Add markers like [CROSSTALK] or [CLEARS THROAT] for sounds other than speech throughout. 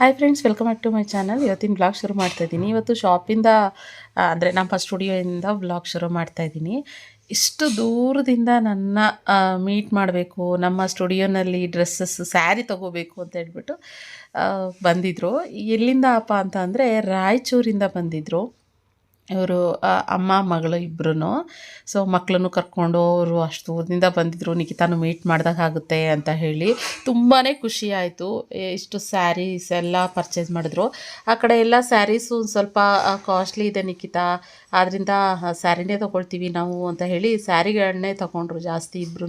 Hi friends welcome back to my channel ಇವತ್ತಿನ blog ಶುರು ಮಾಡ್ತಾ ಇದ್ದೀನಿ. ಇವತ್ತು ಶಾಪಿಂದ ಅಂದರೆ ನಮ್ಮ ಸ್ಟುಡಿಯೋಯಿಂದ ಬ್ಲಾಗ್ ಶುರು ಮಾಡ್ತಾ ಇದ್ದೀನಿ. ಇಷ್ಟು ದೂರದಿಂದ ನನ್ನ ಮೀಟ್ ಮಾಡಬೇಕು, ನಮ್ಮ ಸ್ಟುಡಿಯೋನಲ್ಲಿ ಡ್ರೆಸ್ಸಸ್ ಸ್ಯಾರಿ ತೊಗೋಬೇಕು ಅಂತ ಹೇಳ್ಬಿಟ್ಟು ಬಂದಿದ್ದರು ಎಲ್ಲಿಂದ ಅಪ್ಪ ಅಂತ ಅಂದರೆ ರಾಯಚೂರಿಂದ ಬಂದಿದ್ರು. ಇವರು ಅಮ್ಮ, ಮಗಳು ಇಬ್ಬರೂ ಸೊ ಮಕ್ಕಳನ್ನು ಕರ್ಕೊಂಡು ಅವರು ಅಷ್ಟು ದೂರದಿಂದ ಬಂದಿದ್ದರು ನಿಖಿತಾನು ಮೀಟ್ ಮಾಡ್ದಾಗ ಆಗುತ್ತೆ ಅಂತ ಹೇಳಿ. ತುಂಬಾ ಖುಷಿ ಆಯಿತು. ಇಷ್ಟು ಸ್ಯಾರೀಸ್ ಎಲ್ಲ ಪರ್ಚೇಸ್ ಮಾಡಿದ್ರು. ಆ ಕಡೆ ಎಲ್ಲ ಸ್ಯಾರೀಸು ಸ್ವಲ್ಪ ಕಾಸ್ಟ್ಲಿ ಇದೆ ನಿಖಿತಾ. ಆದ್ದರಿಂದ ಸ್ಯಾರಿನೇ ತೊಗೊಳ್ತೀವಿ ನಾವು ಅಂತ ಹೇಳಿ ಸ್ಯಾರಿಗಳನ್ನೇ ತೊಗೊಂಡ್ರು ಜಾಸ್ತಿ ಇಬ್ರು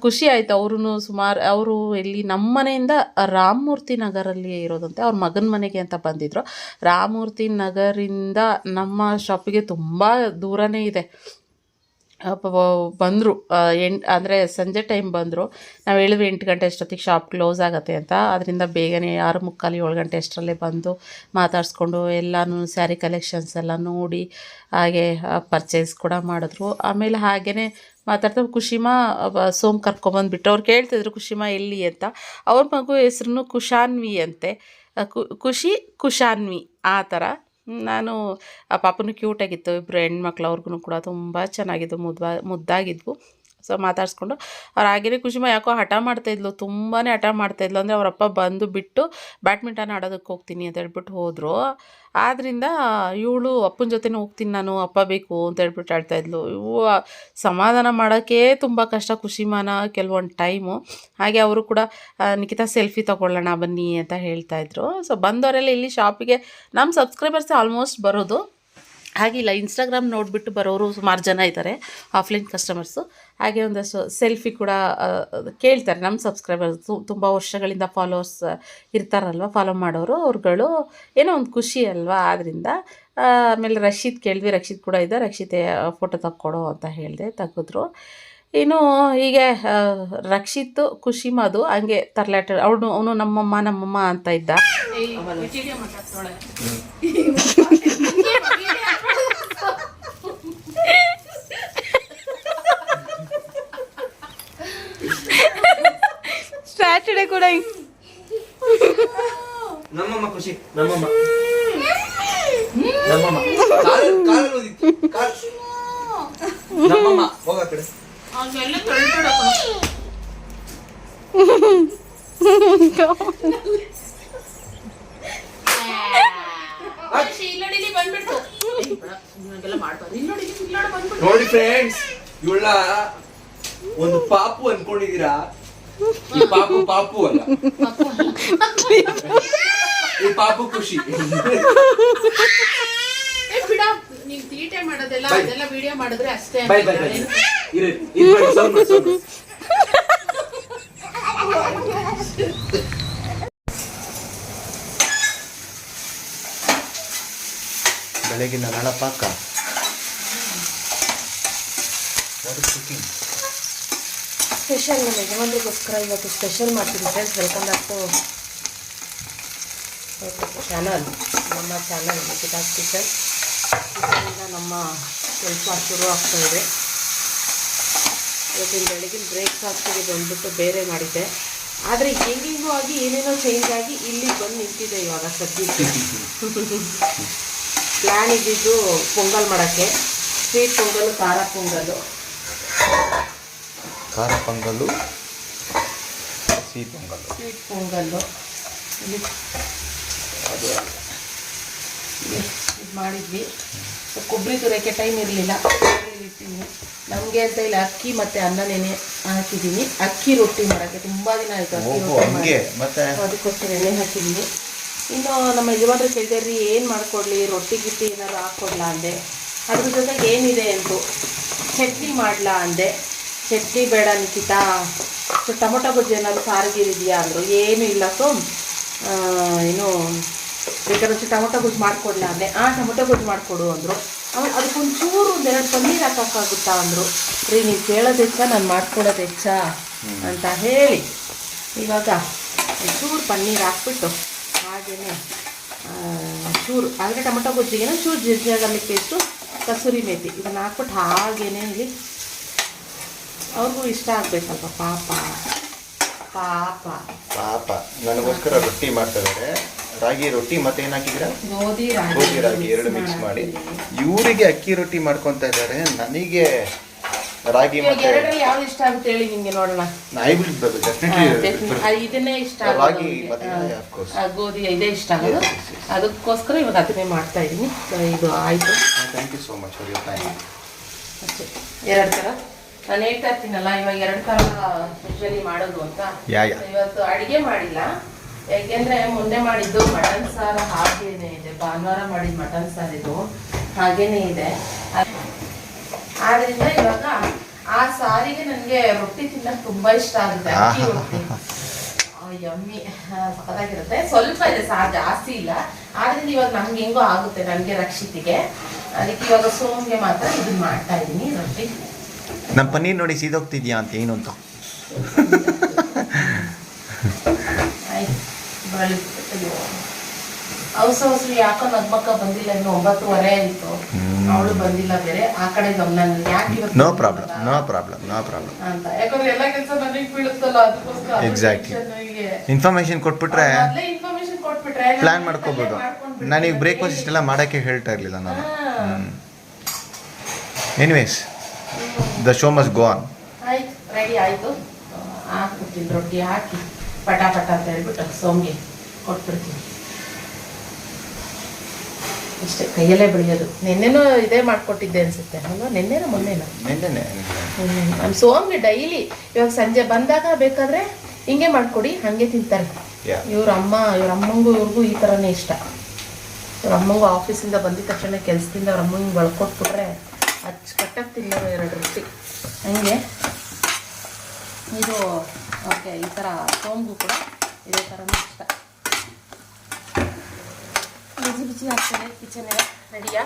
ಖುಷಿ ಆಯಿತು. ಅವ್ರೂ ಸುಮಾರು, ಅವರು ಇಲ್ಲಿ ನಮ್ಮ ಮನೆಯಿಂದ ರಾಮಮೂರ್ತಿ ನಗರಲ್ಲಿ ಇರೋದಂತೆ. ಅವ್ರ ಮಗನ ಮನೆಗೆ ಅಂತ ಬಂದಿದ್ರು. ರಾಮಮೂರ್ತಿ ನಗರಿಂದ ನಮ್ಮ ಶಾಪಿಗೆ ತುಂಬ ದೂರನೇ ಇದೆ. ಬಂದರು ಎಂಟು, ಅಂದರೆ ಸಂಜೆ ಟೈಮ್ ಬಂದರು. ನಾವು ಹೇಳಿದ್ವಿ ಎಂಟು ಗಂಟೆ ಅಷ್ಟೊತ್ತಿಗೆ ಶಾಪ್ ಕ್ಲೋಸ್ ಆಗುತ್ತೆ ಅಂತ. ಅದರಿಂದ ಬೇಗನೆ ಆರು ಮುಕ್ಕಾಲು ಏಳು ಗಂಟೆ ಅಷ್ಟರಲ್ಲೇ ಬಂದು ಮಾತಾಡಿಸ್ಕೊಂಡು ಎಲ್ಲನೂ ಸ್ಯಾರಿ ಕಲೆಕ್ಷನ್ಸ್ ಎಲ್ಲ ನೋಡಿ ಹಾಗೆ ಪರ್ಚೇಸ್ ಕೂಡ ಮಾಡಿದ್ರು. ಆಮೇಲೆ ಹಾಗೆಯೇ ಮಾತಾಡ್ತಾ ಖುಷಿಮಾ ಸೋಮ್ ಕರ್ಕೊಂಬಂದುಬಿಟ್ಟು ಅವ್ರು ಕೇಳ್ತಿದ್ರು ಖುಷಿಮಾ ಎಲ್ಲಿ? ಅಂತ. ಅವ್ರ ಮಗು ಹೆಸ್ರು ಕುಶಾನ್ವಿ ಅಂತೆ. ಖುಷಿ ಕುಶಾನ್ವಿ, ಆ ಥರ. ನಾನು ಆ ಪಾಪನೂ ಕ್ಯೂಟಾಗಿತ್ತು ಇಬ್ಬರು ಹೆಣ್ಮಕ್ಳು ಅವ್ರಿಗೂ ಕೂಡ ತುಂಬ ಚೆನ್ನಾಗಿದ್ದು. ಮುದ್ವಾ ಮುದ್ದಾಗಿದ್ವು. ಸೊ ಮಾತಾಡಿಸ್ಕೊಂಡು. ಅವ್ರು ಆಗಿರೋ ಖುಷಿಮ ಯಾಕೋ ಹಠ ಮಾಡ್ತಾಯಿದ್ಲು ತುಂಬಾ ಹಠ ಮಾಡ್ತಾಯಿದ್ಲು ಅಂದರೆ ಅವರಪ್ಪ ಬಂದು ಬಿಟ್ಟು ಬ್ಯಾಡ್ಮಿಂಟನ್ ಆಡೋದಕ್ಕೆ ಹೋಗ್ತೀನಿ ಅಂತ ಹೇಳ್ಬಿಟ್ಟು ಹೋದರು. ಆದ್ದರಿಂದ ಇವಳು ಅಪ್ಪನ ಜೊತೆನೂ ಹೋಗ್ತೀನಿ ನಾನು, ಅಪ್ಪ ಬೇಕು ಅಂತ ಹೇಳ್ಬಿಟ್ಟು ಆಡ್ತಾಯಿದ್ಲು ಇವು ಸಮಾಧಾನ ಮಾಡೋಕ್ಕೆ ತುಂಬ ಕಷ್ಟ ಖುಷಿಮಾನ ಕೆಲವೊಂದು ಟೈಮು. ಹಾಗೆ ಅವರು ಕೂಡ ನಿಖಿತಾ ಸೆಲ್ಫಿ ತೊಗೊಳ್ಳೋಣ ಬನ್ನಿ ಅಂತ ಹೇಳ್ತಾ ಇದ್ರು. ಸೊ ಬಂದವರೆಲ್ಲ ಇಲ್ಲಿ ಶಾಪಿಗೆ ನಮ್ಮ ಸಬ್ಸ್ಕ್ರೈಬರ್ಸ್ ಆಲ್ಮೋಸ್ಟ್ ಬರೋದು. ಹಾಗಿಲ್ಲ ಇನ್ಸ್ಟಾಗ್ರಾಮ್ ನೋಡಿಬಿಟ್ಟು ಬರೋರು ಸುಮಾರು ಜನ ಇದ್ದಾರೆ ಆಫ್ಲೈನ್ ಕಸ್ಟಮರ್ಸು ಹಾಗೆ ಒಂದಷ್ಟು ಸೆಲ್ಫಿ ಕೂಡ ಕೇಳ್ತಾರೆ ನಮ್ಮ ಸಬ್ಸ್ಕ್ರೈಬರ್ಸ್ ತುಂಬ ವರ್ಷಗಳಿಂದ ಫಾಲೋವರ್ಸ್ ಇರ್ತಾರಲ್ವ ಫಾಲೋ ಮಾಡೋರು ಅವ್ರುಗಳು ಏನೋ ಒಂದು ಖುಷಿ ಅಲ್ವಾ ಆದ್ದರಿಂದ ಆಮೇಲೆ ರಕ್ಷಿತ್ ಕೇಳಿದ್ವಿ ರಕ್ಷಿತ್ ಕೂಡ ಇದ್ದ ರಕ್ಷಿತೆ ಫೋಟೋ ತಕ್ಕೊಡು ಅಂತ ಹೇಳಿದೆ ತೆಗೆದ್ರು ಇನ್ನು ಹೀಗೆ ರಕ್ಷಿತ್ ಖುಷಿ ಮದು ಹಂಗೆ ತರ್ಲಾಟ ಅವನು ಅವನು ನಮ್ಮಮ್ಮ ನಮ್ಮಮ್ಮ ಅಂತ ಇದ್ದ. ಸ್ಯಾಟರ್ಡೆ ಕೂಡ ನಮ್ಮಮ್ಮ ಖುಷಿ. ನಮ್ಮಮ್ಮ. ನಮ್ಮಮ್ಮ. ಕಾಲ್ ಕಾಲ್ ಓದಿತ್ತು ಕಾಲ್ ನಮ್ಮಮ್ಮ. ಹೋಗ ಆ ಕಡೆ. ನೋಡಿ ಫ್ರೆಂಡ್ಸ್ ಇವಳ ಒಂದು ಪಾಪು ಅನ್ಕೊಂಡಿದೀರಾ ಈ ಪಾಪು ಪಾಪು ಅಲ್ಲ ಈ ಪಾಪು ಖುಷಿ ನೀನ್ ತೀಟೆ ಮಾಡೋದೆಲ್ಲ ಬೈ. ಅದೆಲ್ಲ ವಿಡಿಯೋ ಮಾಡಿದ್ರೆ ಅಷ್ಟೇ ಬೈ ಬೈ ಬೈ. ಇರು ಇದು ಸೌಂಡ್ ಸೌಂಡ್. ಬೆಳಗಿನ ನಳಪಾಕ ಕುಕಿಂಗ್ ಸ್ಪೆಷಲ್ ನಮ್ಮ ಯಜಮಾನ್ರಿಗೋಸ್ಕರ ಇವತ್ತು ಸ್ಪೆಷಲ್ ಮಾಡ್ತೀನಿ friends welcome back to channel ನಮ್ಮ ಚಾನಲ್ ಕಿಟಾಸ್ ಕಿಚನ್ ಇದರಿಂದ ನಮ್ಮ ಕೆಲಸ ಶುರು ಆಗ್ತಾ ಇದೆ. ಇವತ್ತಿನ ಬೆಳಗಿನ ಬ್ರೇಕ್ಫಾಸ್ಟಿಗೆ ಬಂದುಬಿಟ್ಟು ಬೇರೆ ಮಾಡಿದ್ದೆ. ಆದರೆ ಹೆಂಗಿಂಗೂ ಆಗಿ ಏನೇನೋ ಚೇಂಜ್ ಆಗಿ ಇಲ್ಲಿಗೆ ಬಂದು ನಿಂತಿದೆ ಇವಾಗ ಸದ್ಯಕ್ಕೆ. [LAUGHS] ಪ್ಲ್ಯಾನ್ ಇದ್ದಿದ್ದು, ಪೊಂಗಲ್ ಮಾಡೋಕ್ಕೆ. ಸ್ವೀಟ್ ಪೊಂಗಲ್, ಖಾರ ಪೊಂಗಲು. ಖಾರ ಪೊಂಗಲ್ಲು ಸಿಹಿ ಪೊಂಗಲ್ಲು ಸ್ವೀಟ್ ಪೊಂಗಲ್ಲು ಇಲ್ಲಿ ಅದು ಇದು ಮಾಡಿದ್ವಿ. ಸೊ ಕೊಬ್ಬರಿ ತುರಕ್ಕೆ ಟೈಮ್ ಇರಲಿಲ್ಲ. ಇಟ್ಟಿದ್ದೀನಿ ನಮಗೆ ಅಂತ ಇಲ್ಲ ಅಕ್ಕಿ ಮತ್ತು ಅನ್ನ ನೆನೆ ಹಾಕಿದ್ದೀನಿ. ಅಕ್ಕಿ ರೊಟ್ಟಿ ಮಾಡೋಕ್ಕೆ ತುಂಬ ದಿನ ಆಯಿತು ಅಕ್ಕಿ ರೊಟ್ಟಿ ಮತ್ತೆ? ಅದಕ್ಕೋಸ್ಕರ ಎಣ್ಣೆ ಹಾಕಿದ್ದೀನಿ. ಇನ್ನು ನಮ್ಮ ಯಜಮಾನರು ಕೇಳಿದ್ರಿ ಏನು ಮಾಡಿಕೊಡ್ಲಿ? ರೊಟ್ಟಿ ಗಿಟ್ಟಿ ಏನಾದ್ರು ಹಾಕ್ಕೊಡ್ಲಾ? ಅಂದೆ. ಅದ್ರ ಜೊತೆಗೆ ಏನಿದೆ ಅಂತೂ ಚಟ್ನಿ ಮಾಡಲಾ ಅಂದೆ. ಚಟ್ನಿ ಬೇಡ ನಿಖಿತಾ. ಸೊ, ಟೊಮೊಟೊ ಗೊಜ್ಜು ಏನಾದ್ರು ಸಾರಿಗಿರಿದೆಯಾ ಅಂದರು. ಏನೂ ಇಲ್ಲ. ಸೊ ಏನು ಒಂಚೂರು ಟೊಮೊಟೊ ಗೊಜ್ಜು ಮಾಡಿಕೊಡ್ಲಾ ಆ, ಟೊಮೊಟೊ ಗೊಜ್ಜು ಮಾಡಿಕೊಡು ಅಂದರು. ಆಮೇಲೆ ಅದಕ್ಕೊಂಚೂರು ಒಂದೆರಡು ಪನ್ನೀರ್ ಹಾಕೋಕ್ಕಾಗುತ್ತಾ ಅಂದರು. ರೀ, ನೀವು ಕೇಳೋದೆಚ್ಚ, ನಾನು ಹೆಚ್ಚ ಅಂತ ಹೇಳಿ. ಇವಾಗ ಚೂರು ಪನ್ನೀರ್ ಹಾಕ್ಬಿಟ್ಟು ಹಾಗೆಯೇ ಚೂರು ಆದರೆ ಟೊಮೊಟೊ ಗೊಜ್ಜಿಗೆ ಚೂರು ಜಿರ್ಜಿ ಆಗಲಿಕ್ಕೆ ಪೇಸ್ಟು ಕಸೂರಿ ಮೇಥಿ ಇದನ್ನು ಹಾಕ್ಬಿಟ್ಟು ಹಾಗೇನೆ ಇಲ್ಲಿ ಅವ್ರಿಗೂ ಇಷ್ಟ ಆಗಬೇಕಲ್ಪ ಪಾಪ. ಪಾಪ. ಪಾಪ. ನನಗೋಸ್ಕರ ರೊಟ್ಟಿ ಮಾಡ್ತಾ ಇದ್ದಾರೆ. ರಾಗಿ ರೊಟ್ಟಿ ಮತ್ತೆ ಏನಾಕಿದ್ರೆ ಗೋಧಿ ಗೋಧಿ ರಾಗಿ ಎರಡು ಮಿಕ್ಸ್ ಮಾಡಿ. ಇವರಿಗೆ ಅಕ್ಕಿ ರೊಟ್ಟಿ ಮಾಡ್ಕೊಂತ ಇದ್ದಾರೆ. ನನಗೆ ರಾಗಿ ಮತ್ತೆ ಯಾವ್ದು ಇಷ್ಟ ಆಗುತ್ತೆ ಹೇಳಿ ನಿಮ್ಗೆ ನೋಡೋಣ. ಐ ವಿಲ್ ಡೆಫಿನೆಟ್ಲಿ ಇದನ್ನೇ ಇಷ್ಟ ರಾಗಿ ಮತ್ತೆ ಗೋಧಿ ಇದೇ ಇಷ್ಟ ಆಗೋದು. ಅದಕ್ಕೋಸ್ಕರ ಇವಾಗ ಅದನ್ನೇ ಮಾಡ್ತಾ ಇದ್ದೀನಿ ಇದು ಆಯ್ತು. Thank you so much for your time ಎರಡು ಥರ ನಾನು ಹೇಳ್ತಾ ಇರ್ತೀನಲ್ಲ ಇವಾಗ ಎರಡು ಥರ ಯೂಶಲಿ ಮಾಡೋದು ಅಂತ. ಇವತ್ತು ಅಡಿಗೆ ಮಾಡಿಲ್ಲ. ಯಾಕೆಂದ್ರೆ ಮೊನ್ನೆ ಮಾಡಿದ್ದು ಮಟನ್ ಸಾರು ಹಾಗೇನೆ ಇದೆ. ಭಾನುವಾರ ಮಾಡಿದ ಮಟನ್ ಸಾರು ಇದು. ಹಾಗೇನೆ ಇದೆ. ಆದ್ರಿಂದ ಇವಾಗ ಆ ಸಾರಿಗೆ ನನಗೆ ರೊಟ್ಟಿ ತಿನ್ನಕ್ ತುಂಬಾ ಇಷ್ಟ ಆಗುತ್ತೆ. ಅಕ್ಕಿ ರೊಟ್ಟಿ. ಯಮ್ಮಿ. ಸಖತ್ತಾಗಿರುತ್ತೆ. ಸ್ವಲ್ಪ ಇದೆ ಸಾರು ಜಾಸ್ತಿ ಇಲ್ಲ. ಆದ್ರಿಂದ ಇವಾಗ ನಮ್ಗೆ ಹೆಂಗೋ ಆಗುತ್ತೆ ನನಗೆ ರಕ್ಷಿತಿಗೆ. ಅದಕ್ಕೆ ಇವಾಗ ಸೋಮ್ಗೆ ಮಾತ್ರ ಇದನ್ನ ಮಾಡ್ತಾ ಇದ್ದೀನಿ ರೊಟ್ಟಿ. ನಮ್ಮ ಪನ್ನೀರ್ ನೋಡಿ ಸೀದೋಗ್ತಿದ್ಯಾ ಅಂತ ಏನು ಅಂತ. ಆಯ್ತು ಬರಲಿ. ಅವಸ ಅವಸರು ಯಾಕೋ ನಗ್ಮಕ್ಕ ಬಂದಿಲ್ಲ ಇನ್ನು ಒಂಬತ್ತುವರೆ ಆಯ್ತು. ಅವಳು ಬಂದಿಲ್ಲ ಬೇರೆ ಆ ಕಡೆ ಗಮನ ಇಲ್ಲ. ಯಾಕೆ no problem no problem no problem ಅಂತ. ಯಾಕಂದ್ರೆ ಎಲ್ಲ ಕೆಲಸ ನನಗೆ ಬೀಳುತ್ತಲ್ಲ ಅದಕ್ಕೋಸ್ಕರ ಅದು Exactly. ಇನ್ಫಾರ್ಮೇಶನ್ ಕೊಟ್ಬಿಟ್ರೆ ಕೊಟ್ಬಿಟ್ರೆ ಪ್ಲಾನ್ ಮಾಡ್ಕೋಬಹುದು ಮಾಡ್ಕೋಬೋದು. ನನಗೆ ಬ್ರೇಕ್ಫಾಸ್ಟ್ ಇಷ್ಟೆಲ್ಲ ಮಾಡೋಕ್ಕೆ ಹೇಳ್ತಾ ಇರಲಿಲ್ಲ ನಾನು. ಎನಿವೇಸ್ ದ ಶೋ ಮಸ್ ಗೋ ಆನ್ ಆಯ್ತು ರೆಡಿ ಆಯ್ತು. ಹಾಕ್ಬಿಡ್ತೀನಿ ರೊಟ್ಟಿ ಹಾಕಿ ಪಟ ಪಟ ಅಂತ ಹೇಳ್ಬಿಟ್ಟು ಸೋಮ್ಗೆ ಕೊಟ್ಬಿಡ್ತೀನಿ. ಇಷ್ಟೇ ಕೈಯಲ್ಲೇ ಬೆಳೆಯೋದು. ನಿನ್ನೆನೂ ಇದೇ ಮಾಡ್ಕೊಟ್ಟಿದ್ದೆ ಅನ್ಸುತ್ತೆ ಅಲ್ವಾ? ನಿನ್ನೆನೋ ಮೊನ್ನೆ ನಿನ್ನೆನೆ. ನಮ್ಮ ಸೋಮ್ಗೆ ಡೈಲಿ. ಇವಾಗ ಸಂಜೆ ಬಂದಾಗ ಬೇಕಾದ್ರೆ ಹಿಂಗೆ ಮಾಡ್ಕೊಡಿ ಹಾಗೆ ತಿಂತಾರೆ. ಇವ್ರ ಅಮ್ಮ ಇವ್ರ ಅಮ್ಮಂಗೂ ಇವ್ರಿಗೂ ಈ ಥರನೇ ಇಷ್ಟ. ಇವ್ರ ಅಮ್ಮಂಗೂ ಆಫೀಸಿಂದ ಬಂದಿದ ತಕ್ಷಣ ಕೆಲಸದಿಂದ ಅವ್ರ ಅಮ್ಮಂಗೆ ಬಳ್ಕೊಟ್ಬಿಟ್ರೆ ಅಚ್ಚುಕಟ್ಟಾಗಿ ತಿನ್ನೋದು ಎರಡು ರೊಟ್ಟಿ. ಹಂಗೆ? ಇದು ಓಕೆ ಈ ಥರ ಸೋಂಬು ಕೂಡ ಇದೇ ಥರನೂ ಇಷ್ಟ. ಬಿಸಿ ಬಿಸಿ ಹಾಕ್ತಾರೆ ಕಿಚನ್ ರೆಡಿಯಾ?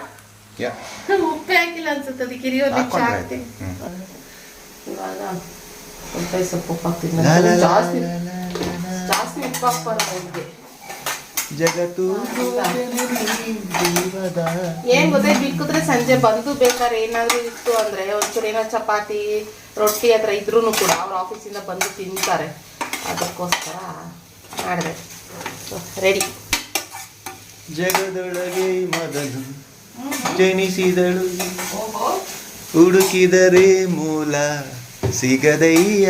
ಯಾ. [LAUGHS] ಉಪ್ಪೆ ಹಾಕಿಲ್ಲ ಅನ್ಸುತ್ತೆ ಅದಕ್ಕೆ ಹಾಕ್ತೀನಿ. ಆಯ್ತು. ಇವಾಗ ಉಪ್ಪೆ ಸೊಪ್ಪು ಉಪ್ಪು ಹಾಕ್ತೀನಿ ಲಾ, ಜಾಸ್ತಿ. ಜಾಸ್ತಿ ಉಪ್ಪು ಹಾಕ್ಬಾರ್ದು ಅವ್ರಿಗೆ. ಜಗತ್ತು ಏನ್ ಗೊತ್ತೇ ಬಿಕ್ಕಿದ್ರೆ ಸಂಜೆ ಬಂದು ಬೇಕಾದ್ರೆ ಏನಾದ್ರು ಇತ್ತು ಅಂದ್ರೆ ಒಂಚೂರು ಏನೋ ಚಪಾತಿ ರೊಟ್ಟಿ ಹತ್ರ ಇದ್ರೂ ಕೂಡ ಅವ್ರ ಆಫೀಸಿಂದ ಬಂದು ತಿಂತಾರೆ. ಅದಕ್ಕೋಸ್ಕರ ಮಾಡಿದೆ. ರೆಡಿ ಜಗದೊಳಗೆ ಮೊದಲು ಜನಿಸಿದಳು. ಹುಡುಕಿದರೆ ಮೂಲ ಸಿಗದಯ್ಯ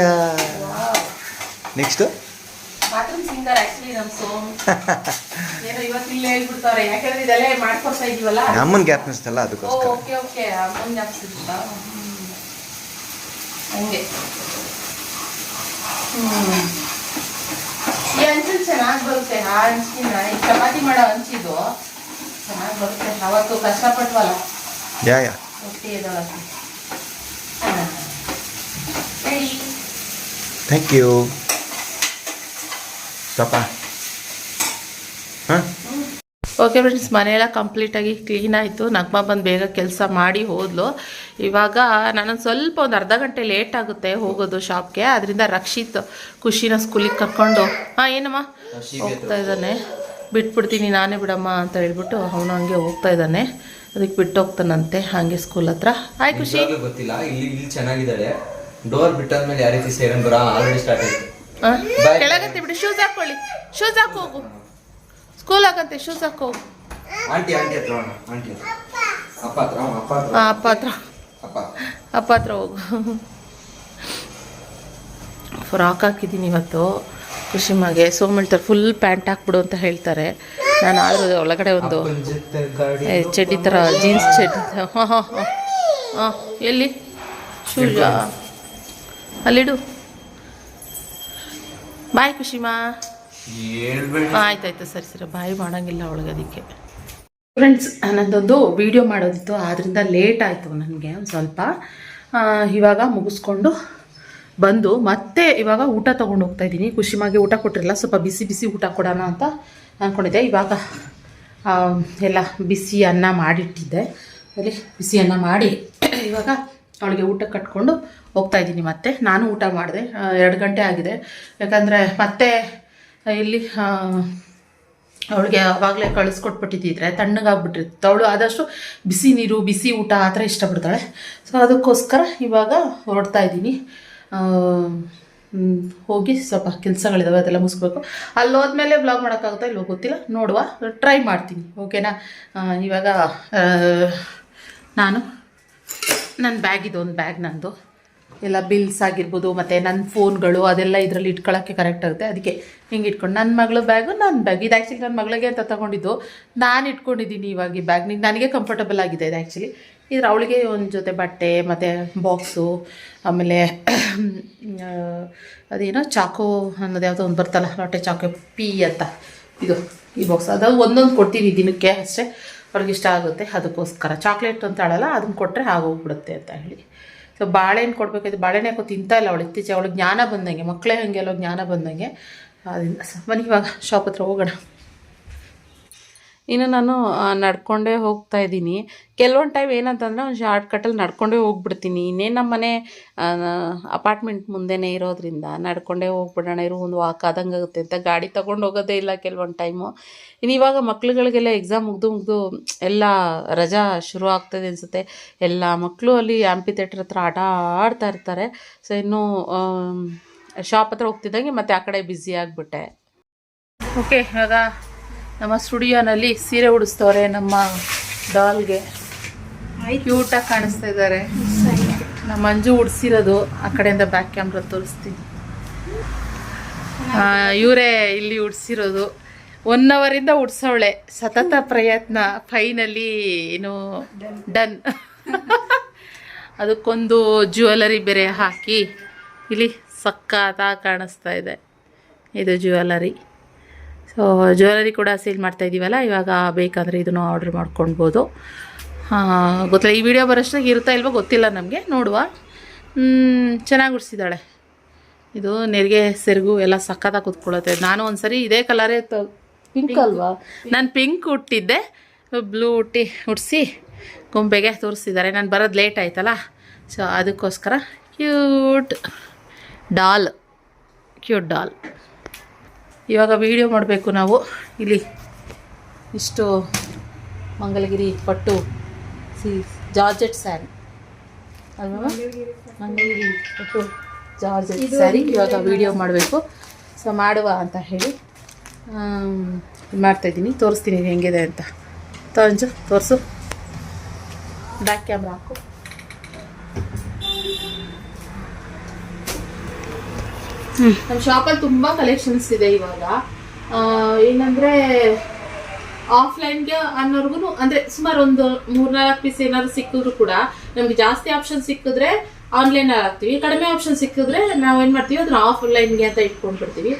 ನೆಕ್ಸ್ಟ್ ಬಾತ್ರೂಮ್ ಸಿಂಗರ್ ಆಕ್ಚುಲಿ ನಮ್ಮ ಸೋಮ್. [LAUGHS] ಏನೋ ಇವತ್ತು ಇಲ್ಲಿ ಹೇಳ್ಬಿಡ್ತಾರೆ. ಯಾಕಂದ್ರೆ ಇದೆಲ್ಲ ಮಾಡ್ಕೊಡ್ತಾ ಇದೀವಲ್ಲ? ಅಮ್ಮನ ಗ್ಯಾಪ್ನಿಸ್ತಲ್ಲ ಅದಕ್ಕೋಸ್ಕರ. Okay okay. ಅಮ್ಮಂಗೆ ಹಾಕ್ಸಿದ್ದ ಹಂಗೆ. ಹ್ಮ್. ಈ ಹಂಚಲ್ಲಿ ಚೆನ್ನಾಗಿ ಬರುತ್ತೆ. ಆ ಹಂಚಿನ ಈ ಚಪಾತಿ ಮಾಡೋ ಹಂಚಿದು ಚೆನ್ನಾಗಿ ಬರುತ್ತೆ. ಅವತ್ತು ಕಷ್ಟಪಟ್ವಲ್ಲ. ಯಾ ಯಾ. ರೊಟ್ಟಿ ಎದೊಳಕ್ಕೆ ಥ್ಯಾಂಕ್ ಯು ಪಾಪ ಹಾಂ? ಓಕೆ ಫ್ರೆಂಡ್ಸ್ ಮನೆಯೆಲ್ಲ ಕಂಪ್ಲೀಟಾಗಿ ಕ್ಲೀನ್ ಆಯಿತು. ನಗ್ಮ ಬಂದು ಬೇಗ ಕೆಲಸ ಮಾಡಿ ಹೋದ್ಲು. ಇವಾಗ ನಾನೊಂದು ಸ್ವಲ್ಪ ಒಂದು ಅರ್ಧ ಗಂಟೆ ಲೇಟ್ ಆಗುತ್ತೆ ಹೋಗೋದು ಶಾಪ್ಗೆ ಅದರಿಂದ ರಕ್ಷಿತ್ ಖುಷಿನ ಸ್ಕೂಲಿಗೆ ಕರ್ಕೊಂಡು ಹಾಂ ಏನಮ್ಮ? ಹೋಗ್ತಾ ಇದ್ದಾನೆ. ಬಿಟ್ಬಿಡ್ತೀನಿ ನಾನೇ ಬಿಡಮ್ಮ ಅಂತ ಹೇಳ್ಬಿಟ್ಟು ಅವನು ಹಂಗೆ ಹೋಗ್ತಾ ಇದ್ದಾನೆ. ಅದಕ್ಕೆ ಬಿಟ್ಟು ಹೋಗ್ತಾನಂತೆ ಹಾಗೆ ಸ್ಕೂಲ್ ಹತ್ರ. ಹಾಯ್ ಖುಷಿ. ಗೊತ್ತಿಲ್ಲ. ಇಲ್ಲಿ ಇಲ್ಲಿ ಚೆನ್ನಾಗಿದ್ದಾಳೆ. ಡೋರ್ ಬಿಟ್ಟಾದ್ಮೇಲೆ ಯಾವ ರೀತಿ ಸೇರನ್ ಬರ ಆಲ್ರೆಡಿ ಸ್ಟಾರ್ಟ್ ಆಯ್ತು. ಕೆಳಗತ್ತೆ ಬಿಡಿ ಶೂಸ್ ಹಾಕೊಳ್ಳಿ ಶೂಸ್ ಹಾಕೋಗು ಹೋಗು. ಸ್ಕೂಲ್ ಆಗಂತೆ ಶೂಸ್ ಹಾಕೋ. ಆಂಟಿ ಆಂಟಿ ಹತ್ರ ಆಂಟಿ ಅಪ್ಪ. ಹತ್ರ ಅಪ್ಪ ಹತ್ರ ಹಾಂ ಅಪ್ಪ ಹತ್ರ. ಅಪ್ಪ ಅಪ್ಪ ಹತ್ರ ಹೋಗು. ಫ್ರಾಕ್ ಹಾಕಿದ್ದೀನಿ ಇವತ್ತು. ಕುಶಿಮಗೆ ಸೋಮ್ ಹೇಳ್ತಾರೆ ಫುಲ್ ಪ್ಯಾಂಟ್ ಹಾಕ್ಬಿಡು ಅಂತ ಹೇಳ್ತಾರೆ. ನಾನು ಆದ್ರೆ ಒಳಗಡೆ ಒಂದು ಚಡ್ಡಿ ಥರ ಜೀನ್ಸ್ ಚಡ್ಡಿ ಹಾಂ ಹಾಂ ಹಾಂ. ಹಾಂ ಎಲ್ಲಿ? ಶೂಜ ಅಲ್ಲಿಡು. ಬಾಯ್ ಖುಷಿಮಾ. ಆಯ್ತಾಯ್ತು ಸರಿ ಸರಿ ಬಾಯಿ ಮಾಡಂಗಿಲ್ಲ ಅವಳಿಗೆ ಅದಕ್ಕೆ. ಫ್ರೆಂಡ್ಸ್ ನನ್ನದೊಂದು ವಿಡಿಯೋ ಮಾಡೋದಿತ್ತು ಆದ್ದರಿಂದ ಲೇಟ್ ಆಯಿತು ನನಗೆ ಒಂದು ಸ್ವಲ್ಪ. ಆ, ಇವಾಗ ಮುಗಿಸ್ಕೊಂಡು ಬಂದು ಮತ್ತೆ ಇವಾಗ ಊಟ ತೊಗೊಂಡು ಹೋಗ್ತಾ ಇದ್ದೀನಿ. ಖುಷಿಮಾಗಿ ಊಟ ಕೊಟ್ಟಿರಲ್ಲ ಸ್ವಲ್ಪ ಬಿಸಿ ಬಿಸಿ ಊಟ ಕೊಡೋಣ ಅಂತ ಅಂದ್ಕೊಂಡಿದ್ದೆ ಇವಾಗ ಆ, ಎಲ್ಲ ಬಿಸಿ ಅನ್ನ ಮಾಡಿಟ್ಟಿದ್ದೆ. ಅಲ್ಲಿ ಬಿಸಿ ಅನ್ನ ಮಾಡಿ [COUGHS] ಇವಾಗ ಅವಳಿಗೆ ಊಟ ಕಟ್ಕೊಂಡು ಹೋಗ್ತಾ ಇದ್ದೀನಿ ಮತ್ತೆ. ನಾನು ಊಟ ಮಾಡಿದೆ ಎರಡು ಗಂಟೆ ಆಗಿದೆ. ಯಾಕಂದರೆ ಮತ್ತೆ ಇಲ್ಲಿ ಅವಳಿಗೆ ಆವಾಗಲೇ ಕಳಿಸ್ಕೊಟ್ಬಿಟ್ಟಿದ್ದಿದ್ರೆ ತಣ್ಣಗಾಗ್ಬಿಟ್ಟಿರ್ತಿತ್ತು. ಅವಳು ಆದಷ್ಟು ಬಿಸಿ ನೀರು, ಬಿಸಿ ಊಟ ಆ ಥರ ಇಷ್ಟಪಡ್ತಾಳೆ. ಸೊ ಅದಕ್ಕೋಸ್ಕರ ಇವಾಗ ಹೊರಡ್ತಾ ಇದ್ದೀನಿ. ಹೋಗಿ ಸ್ವಲ್ಪ ಕೆಲಸಗಳಿದಾವೆ, ಅದೆಲ್ಲ ಮುಗಿಸ್ಬೇಕು. ಅಲ್ಲಿ ಹೋದ್ಮೇಲೆ ಬ್ಲಾಗ್ ಮಾಡೋಕ್ಕಾಗುತ್ತಾ ಇಲ್ವೋ ಗೊತ್ತಿಲ್ಲ. ನೋಡುವ ಟ್ರೈ ಮಾಡ್ತೀನಿ ಓಕೆನಾ ಇವಾಗ ನಾನು, ನನ್ನ ಬ್ಯಾಗ್ ಇದೊಂದು ಬ್ಯಾಗ್ ನಂದು. ಎಲ್ಲ ಬಿಲ್ಸ್ ಆಗಿರ್ಬೋದು, ಮತ್ತು ನನ್ನ ಫೋನ್ಗಳು ಅದೆಲ್ಲ ಇದರಲ್ಲಿ ಇಟ್ಕೊಳ್ಳೋಕ್ಕೆ ಕರೆಕ್ಟ್ ಆಗುತ್ತೆ. ಅದಕ್ಕೆ ಹಿಂಗೆ ಇಟ್ಕೊಂಡು ನನ್ನ ಮಗಳ ಬ್ಯಾಗು ನನ್ನ ಬ್ಯಾಗ್ ಇದು ಆ್ಯಕ್ಚುಲಿ ನನ್ನ ಮಗಳಿಗೆ ಅಂತ ತೊಗೊಂಡಿದ್ದು. ನಾನು ಇಟ್ಕೊಂಡಿದ್ದೀನಿ ಇವಾಗ ಈ ಬ್ಯಾಗ್ ನನಗೆ ಕಂಫರ್ಟಬಲ್ ಆಗಿದೆ ಇದು ಆ್ಯಕ್ಚುಲಿ ಇದ್ರ ಅವಳಿಗೆ ಒಂದು ಜೊತೆ ಬಟ್ಟೆ, ಮತ್ತು ಬಾಕ್ಸು ಆಮೇಲೆ [CLEARS THROAT] ಅದೇನೋ ಚಾಕು ಅನ್ನೋದು ಯಾವುದೋ ಒಂದು ಬರ್ತಲ್ಲ ಲೊಟ್ಟೆ ಚಾಕು ಪಿ ಅಂತ. ಇದು, ಈ ಬಾಕ್ಸ್ ಅದು ಒಂದೊಂದು ಕೊಡ್ತೀನಿ ದಿನಕ್ಕೆ ಅಷ್ಟೇ. ಅವ್ರಿಗೆ ಇಷ್ಟ ಆಗುತ್ತೆ. ಅದಕ್ಕೋಸ್ಕರ. ಚಾಕ್ಲೇಟ್ ಅಂತ ಹೇಳಲ್ಲ ಅದನ್ನು ಕೊಟ್ಟರೆ ಆಗೋಗ್ಬಿಡುತ್ತೆ ಅಂತ ಹೇಳಿ. ಸೊ ಬಾಳೆಹಣ್ಣು ಕೊಡಬೇಕಾಯ್ತು. ಬಾಳೆಹಣ್ಣು ಯಾಕೋ ತಿಂತಾ ಇಲ್ಲ ಅವಳು. ಇತ್ತೀಚೆ ಅವಳು ಜ್ಞಾನ ಬಂದಂಗೆ. ಮಕ್ಕಳೇ ಹಂಗೆ ಅಲ್ಲೋ ಜ್ಞಾನ ಬಂದಂಗೆ. ಅದರಿಂದ ಬನ್ನಿ ಇವಾಗ ಶಾಪ್ ಹತ್ರ ಹೋಗೋಣ. ಇನ್ನು ನಾನು ನಡ್ಕೊಂಡೇ ಹೋಗ್ತಾ ಇದ್ದೀನಿ. ಕೆಲವೊಂದು ಟೈಮ್ ಏನಂತಂದರೆ ಒಂದು ಶಾರ್ಟ್ ಕಟ್ಟಲ್ಲಿ ನಡ್ಕೊಂಡೇ ಹೋಗ್ಬಿಡ್ತೀನಿ. ಇನ್ನೇನು ನಮ್ಮ ಮನೆ ಅಪಾರ್ಟ್ಮೆಂಟ್ ಮುಂದೆನೇ ಇರೋದ್ರಿಂದ ನಡ್ಕೊಂಡೇ ಹೋಗ್ಬಿಡೋಣ, ಇರೋ, ಒಂದು ವಾಕ್ ಆದಂಗೆ ಆಗುತ್ತೆ ಅಂತ ಗಾಡಿ ತೊಗೊಂಡು ಹೋಗೋದೇ ಇಲ್ಲ ಕೆಲವೊಂದು ಟೈಮು ಇನ್ನು ಇವಾಗ ಮಕ್ಳುಗಳಿಗೆಲ್ಲ ಎಕ್ಸಾಮ್ ಮುಗಿದು ಮುಗಿದು ಎಲ್ಲ ರಜಾ ಶುರು ಆಗ್ತದೆ ಅನಿಸುತ್ತೆ. ಎಲ್ಲ ಮಕ್ಕಳು ಅಲ್ಲಿ ಆಂಪಿ ಥಿಯೇಟ್ರ್ ಹತ್ರ ಆಟ ಆಡ್ತಾ ಇರ್ತಾರೆ. ಸೊ ಇನ್ನು ಶಾಪ್ ಹತ್ರ ಹೋಗ್ತಿದ್ದಂಗೆ ಮತ್ತೆ ಆ ಕಡೆ ಬ್ಯುಸಿ ಆಗಿಬಿಟ್ಟೆ. ಓಕೆ ಇವಾಗ ನಮ್ಮ ಸ್ಟುಡಿಯೋನಲ್ಲಿ ಸೀರೆ ಉಡಿಸ್ತವ್ರೆ ನಮ್ಮ ಡಾಲ್ಗೆ. ಕ್ಯೂಟಾಗಿ ಕಾಣಿಸ್ತಾ ಇದ್ದಾರೆ ನಮ್ಮ ಮಂಜು ಉಡ್ಸಿರೋದು ಆ ಕಡೆಯಿಂದ ಬ್ಯಾಕ್ ಕ್ಯಾಮ್ರಾ ತೋರಿಸ್ತೀನಿ. ಇವರೇ ಇಲ್ಲಿ ಉಡ್ಸಿರೋದು. ಒನ್ ಅವರಿಂದ ಉಡ್ಸವಳೆ. ಸತತ ಪ್ರಯತ್ನ. ಫೈನಲಿ ಏನು ಡನ್ [LAUGHS] ಅದಕ್ಕೊಂದು ಜ್ಯುವೆಲರಿ ಬೇರೆ ಹಾಕಿ. ಇಲ್ಲಿ ಸಕ್ಕತ್ತಾಗಿ ಕಾಣಿಸ್ತಾ ಇದೆ. ಇದು ಜ್ಯುವೆಲರಿ ಜ್ಯುವೆಲರಿ ಕೂಡ ಸೇಲ್ ಮಾಡ್ತಾ ಇದ್ದೀವಲ್ಲ ಇವಾಗ ಬೇಕಂದರೆ ಇದನ್ನು ಆರ್ಡ್ರ್ ಮಾಡ್ಕೊಳ್ಬೋದು. ಗೊತ್ತಿಲ್ಲ ಈ ವಿಡಿಯೋ ಬರೋಷ್ಟಾಗಿ ಇರುತ್ತಾ ಇಲ್ವೋ ಗೊತ್ತಿಲ್ಲ ನಮಗೆ ನೋಡುವ. ಚೆನ್ನಾಗಿ ಉಡ್ಸಿದ್ದಾಳೆ. ಇದು ನೆರಿಗೆ ಸೆರಗು ಎಲ್ಲ ಸಕ್ಕತ್ತಾಗಿ ಕೂತ್ಕೊಳ್ಳುತ್ತೆ. ನಾನು ಒಂದ್ಸರಿ ಇದೇ ಕಲರೇ ತ ಪಿಂಕ್ ಅಲ್ವಾ? ನಾನು ಪಿಂಕ್ ಹುಟ್ಟಿದ್ದೆ ಬ್ಲೂ ಹುಟ್ಟಿ ಹುಟ್ಟಿಸಿ ಗೊಂಬೆಗೆ ತೋರಿಸಿದ್ದಾರೆ. ನಾನು ಬರೋದು ಲೇಟ್ ಆಯ್ತಲ್ಲ ಸೊ ಅದಕ್ಕೋಸ್ಕರ ಕ್ಯೂಟ್ ಡಾಲ್ ಕ್ಯೂಟ್ ಡಾಲ್ ಇವಾಗ ವಿಡಿಯೋ ಮಾಡಬೇಕು ನಾವು. ಇಲ್ಲಿ ಇಷ್ಟು ಮಂಗಲಗಿರಿ ಪಟ್ಟು ಸಿ ಜಾರ್ಜೆಟ್ ಸ್ಯಾರಿ. ಅಲ್ವಾ ಮಂಗಳಗಿರಿ ಪಟ್ಟು ಜಾರ್ಜೆಟ್ ಸ್ಯಾರಿ ಇವಾಗ ವಿಡಿಯೋ ಮಾಡಬೇಕು. ಸೊ ಮಾಡುವ ಅಂತ ಹೇಳಿ. ಮಾಡ್ತಾಯಿದ್ದೀನಿ ತೋರಿಸ್ತೀನಿ ಹೆಂಗಿದೆ ಅಂತ. ತೋಂಜು ತೋರಿಸು. ಬ್ಯಾಕ್ ಕ್ಯಾಮ್ರಾ ಹಾಕು. ನಮ್ಮ ಶಾಪಲ್ಲಿ ತುಂಬ ಕಲೆಕ್ಷನ್ಸ್ ಇದೆ ಇವಾಗ. ಏನಂದ್ರೆ ಆಫ್ಲೈನ್ಗೆ ಅನ್ನೋರ್ಗು ಅಂದ್ರೆ ಸುಮಾರು ಒಂದು ಮೂರ್ನಾಲ್ಕು ಪೀಸ್ ಏನಾದ್ರು ಸಿಕ್ಕಿದ್ರು ಕೂಡ ನಮ್ಗೆ ಜಾಸ್ತಿ ಆಪ್ಷನ್ ಸಿಕ್ಕಿದ್ರೆ ಆನ್ಲೈನ್ ಹಾಕ್ತಿವಿ. ಕಡಿಮೆ ಆಪ್ಷನ್ ಸಿಕ್ಕಿದ್ರೆ ನಾವು ಏನ್ ಮಾಡ್ತೀವಿ, ಅದನ್ನ ಆಫ್ಲೈನ್ಗೆ ಅಂತ ಇಟ್ಕೊಂಡ್ಬಿಡ್ತೀವಿ.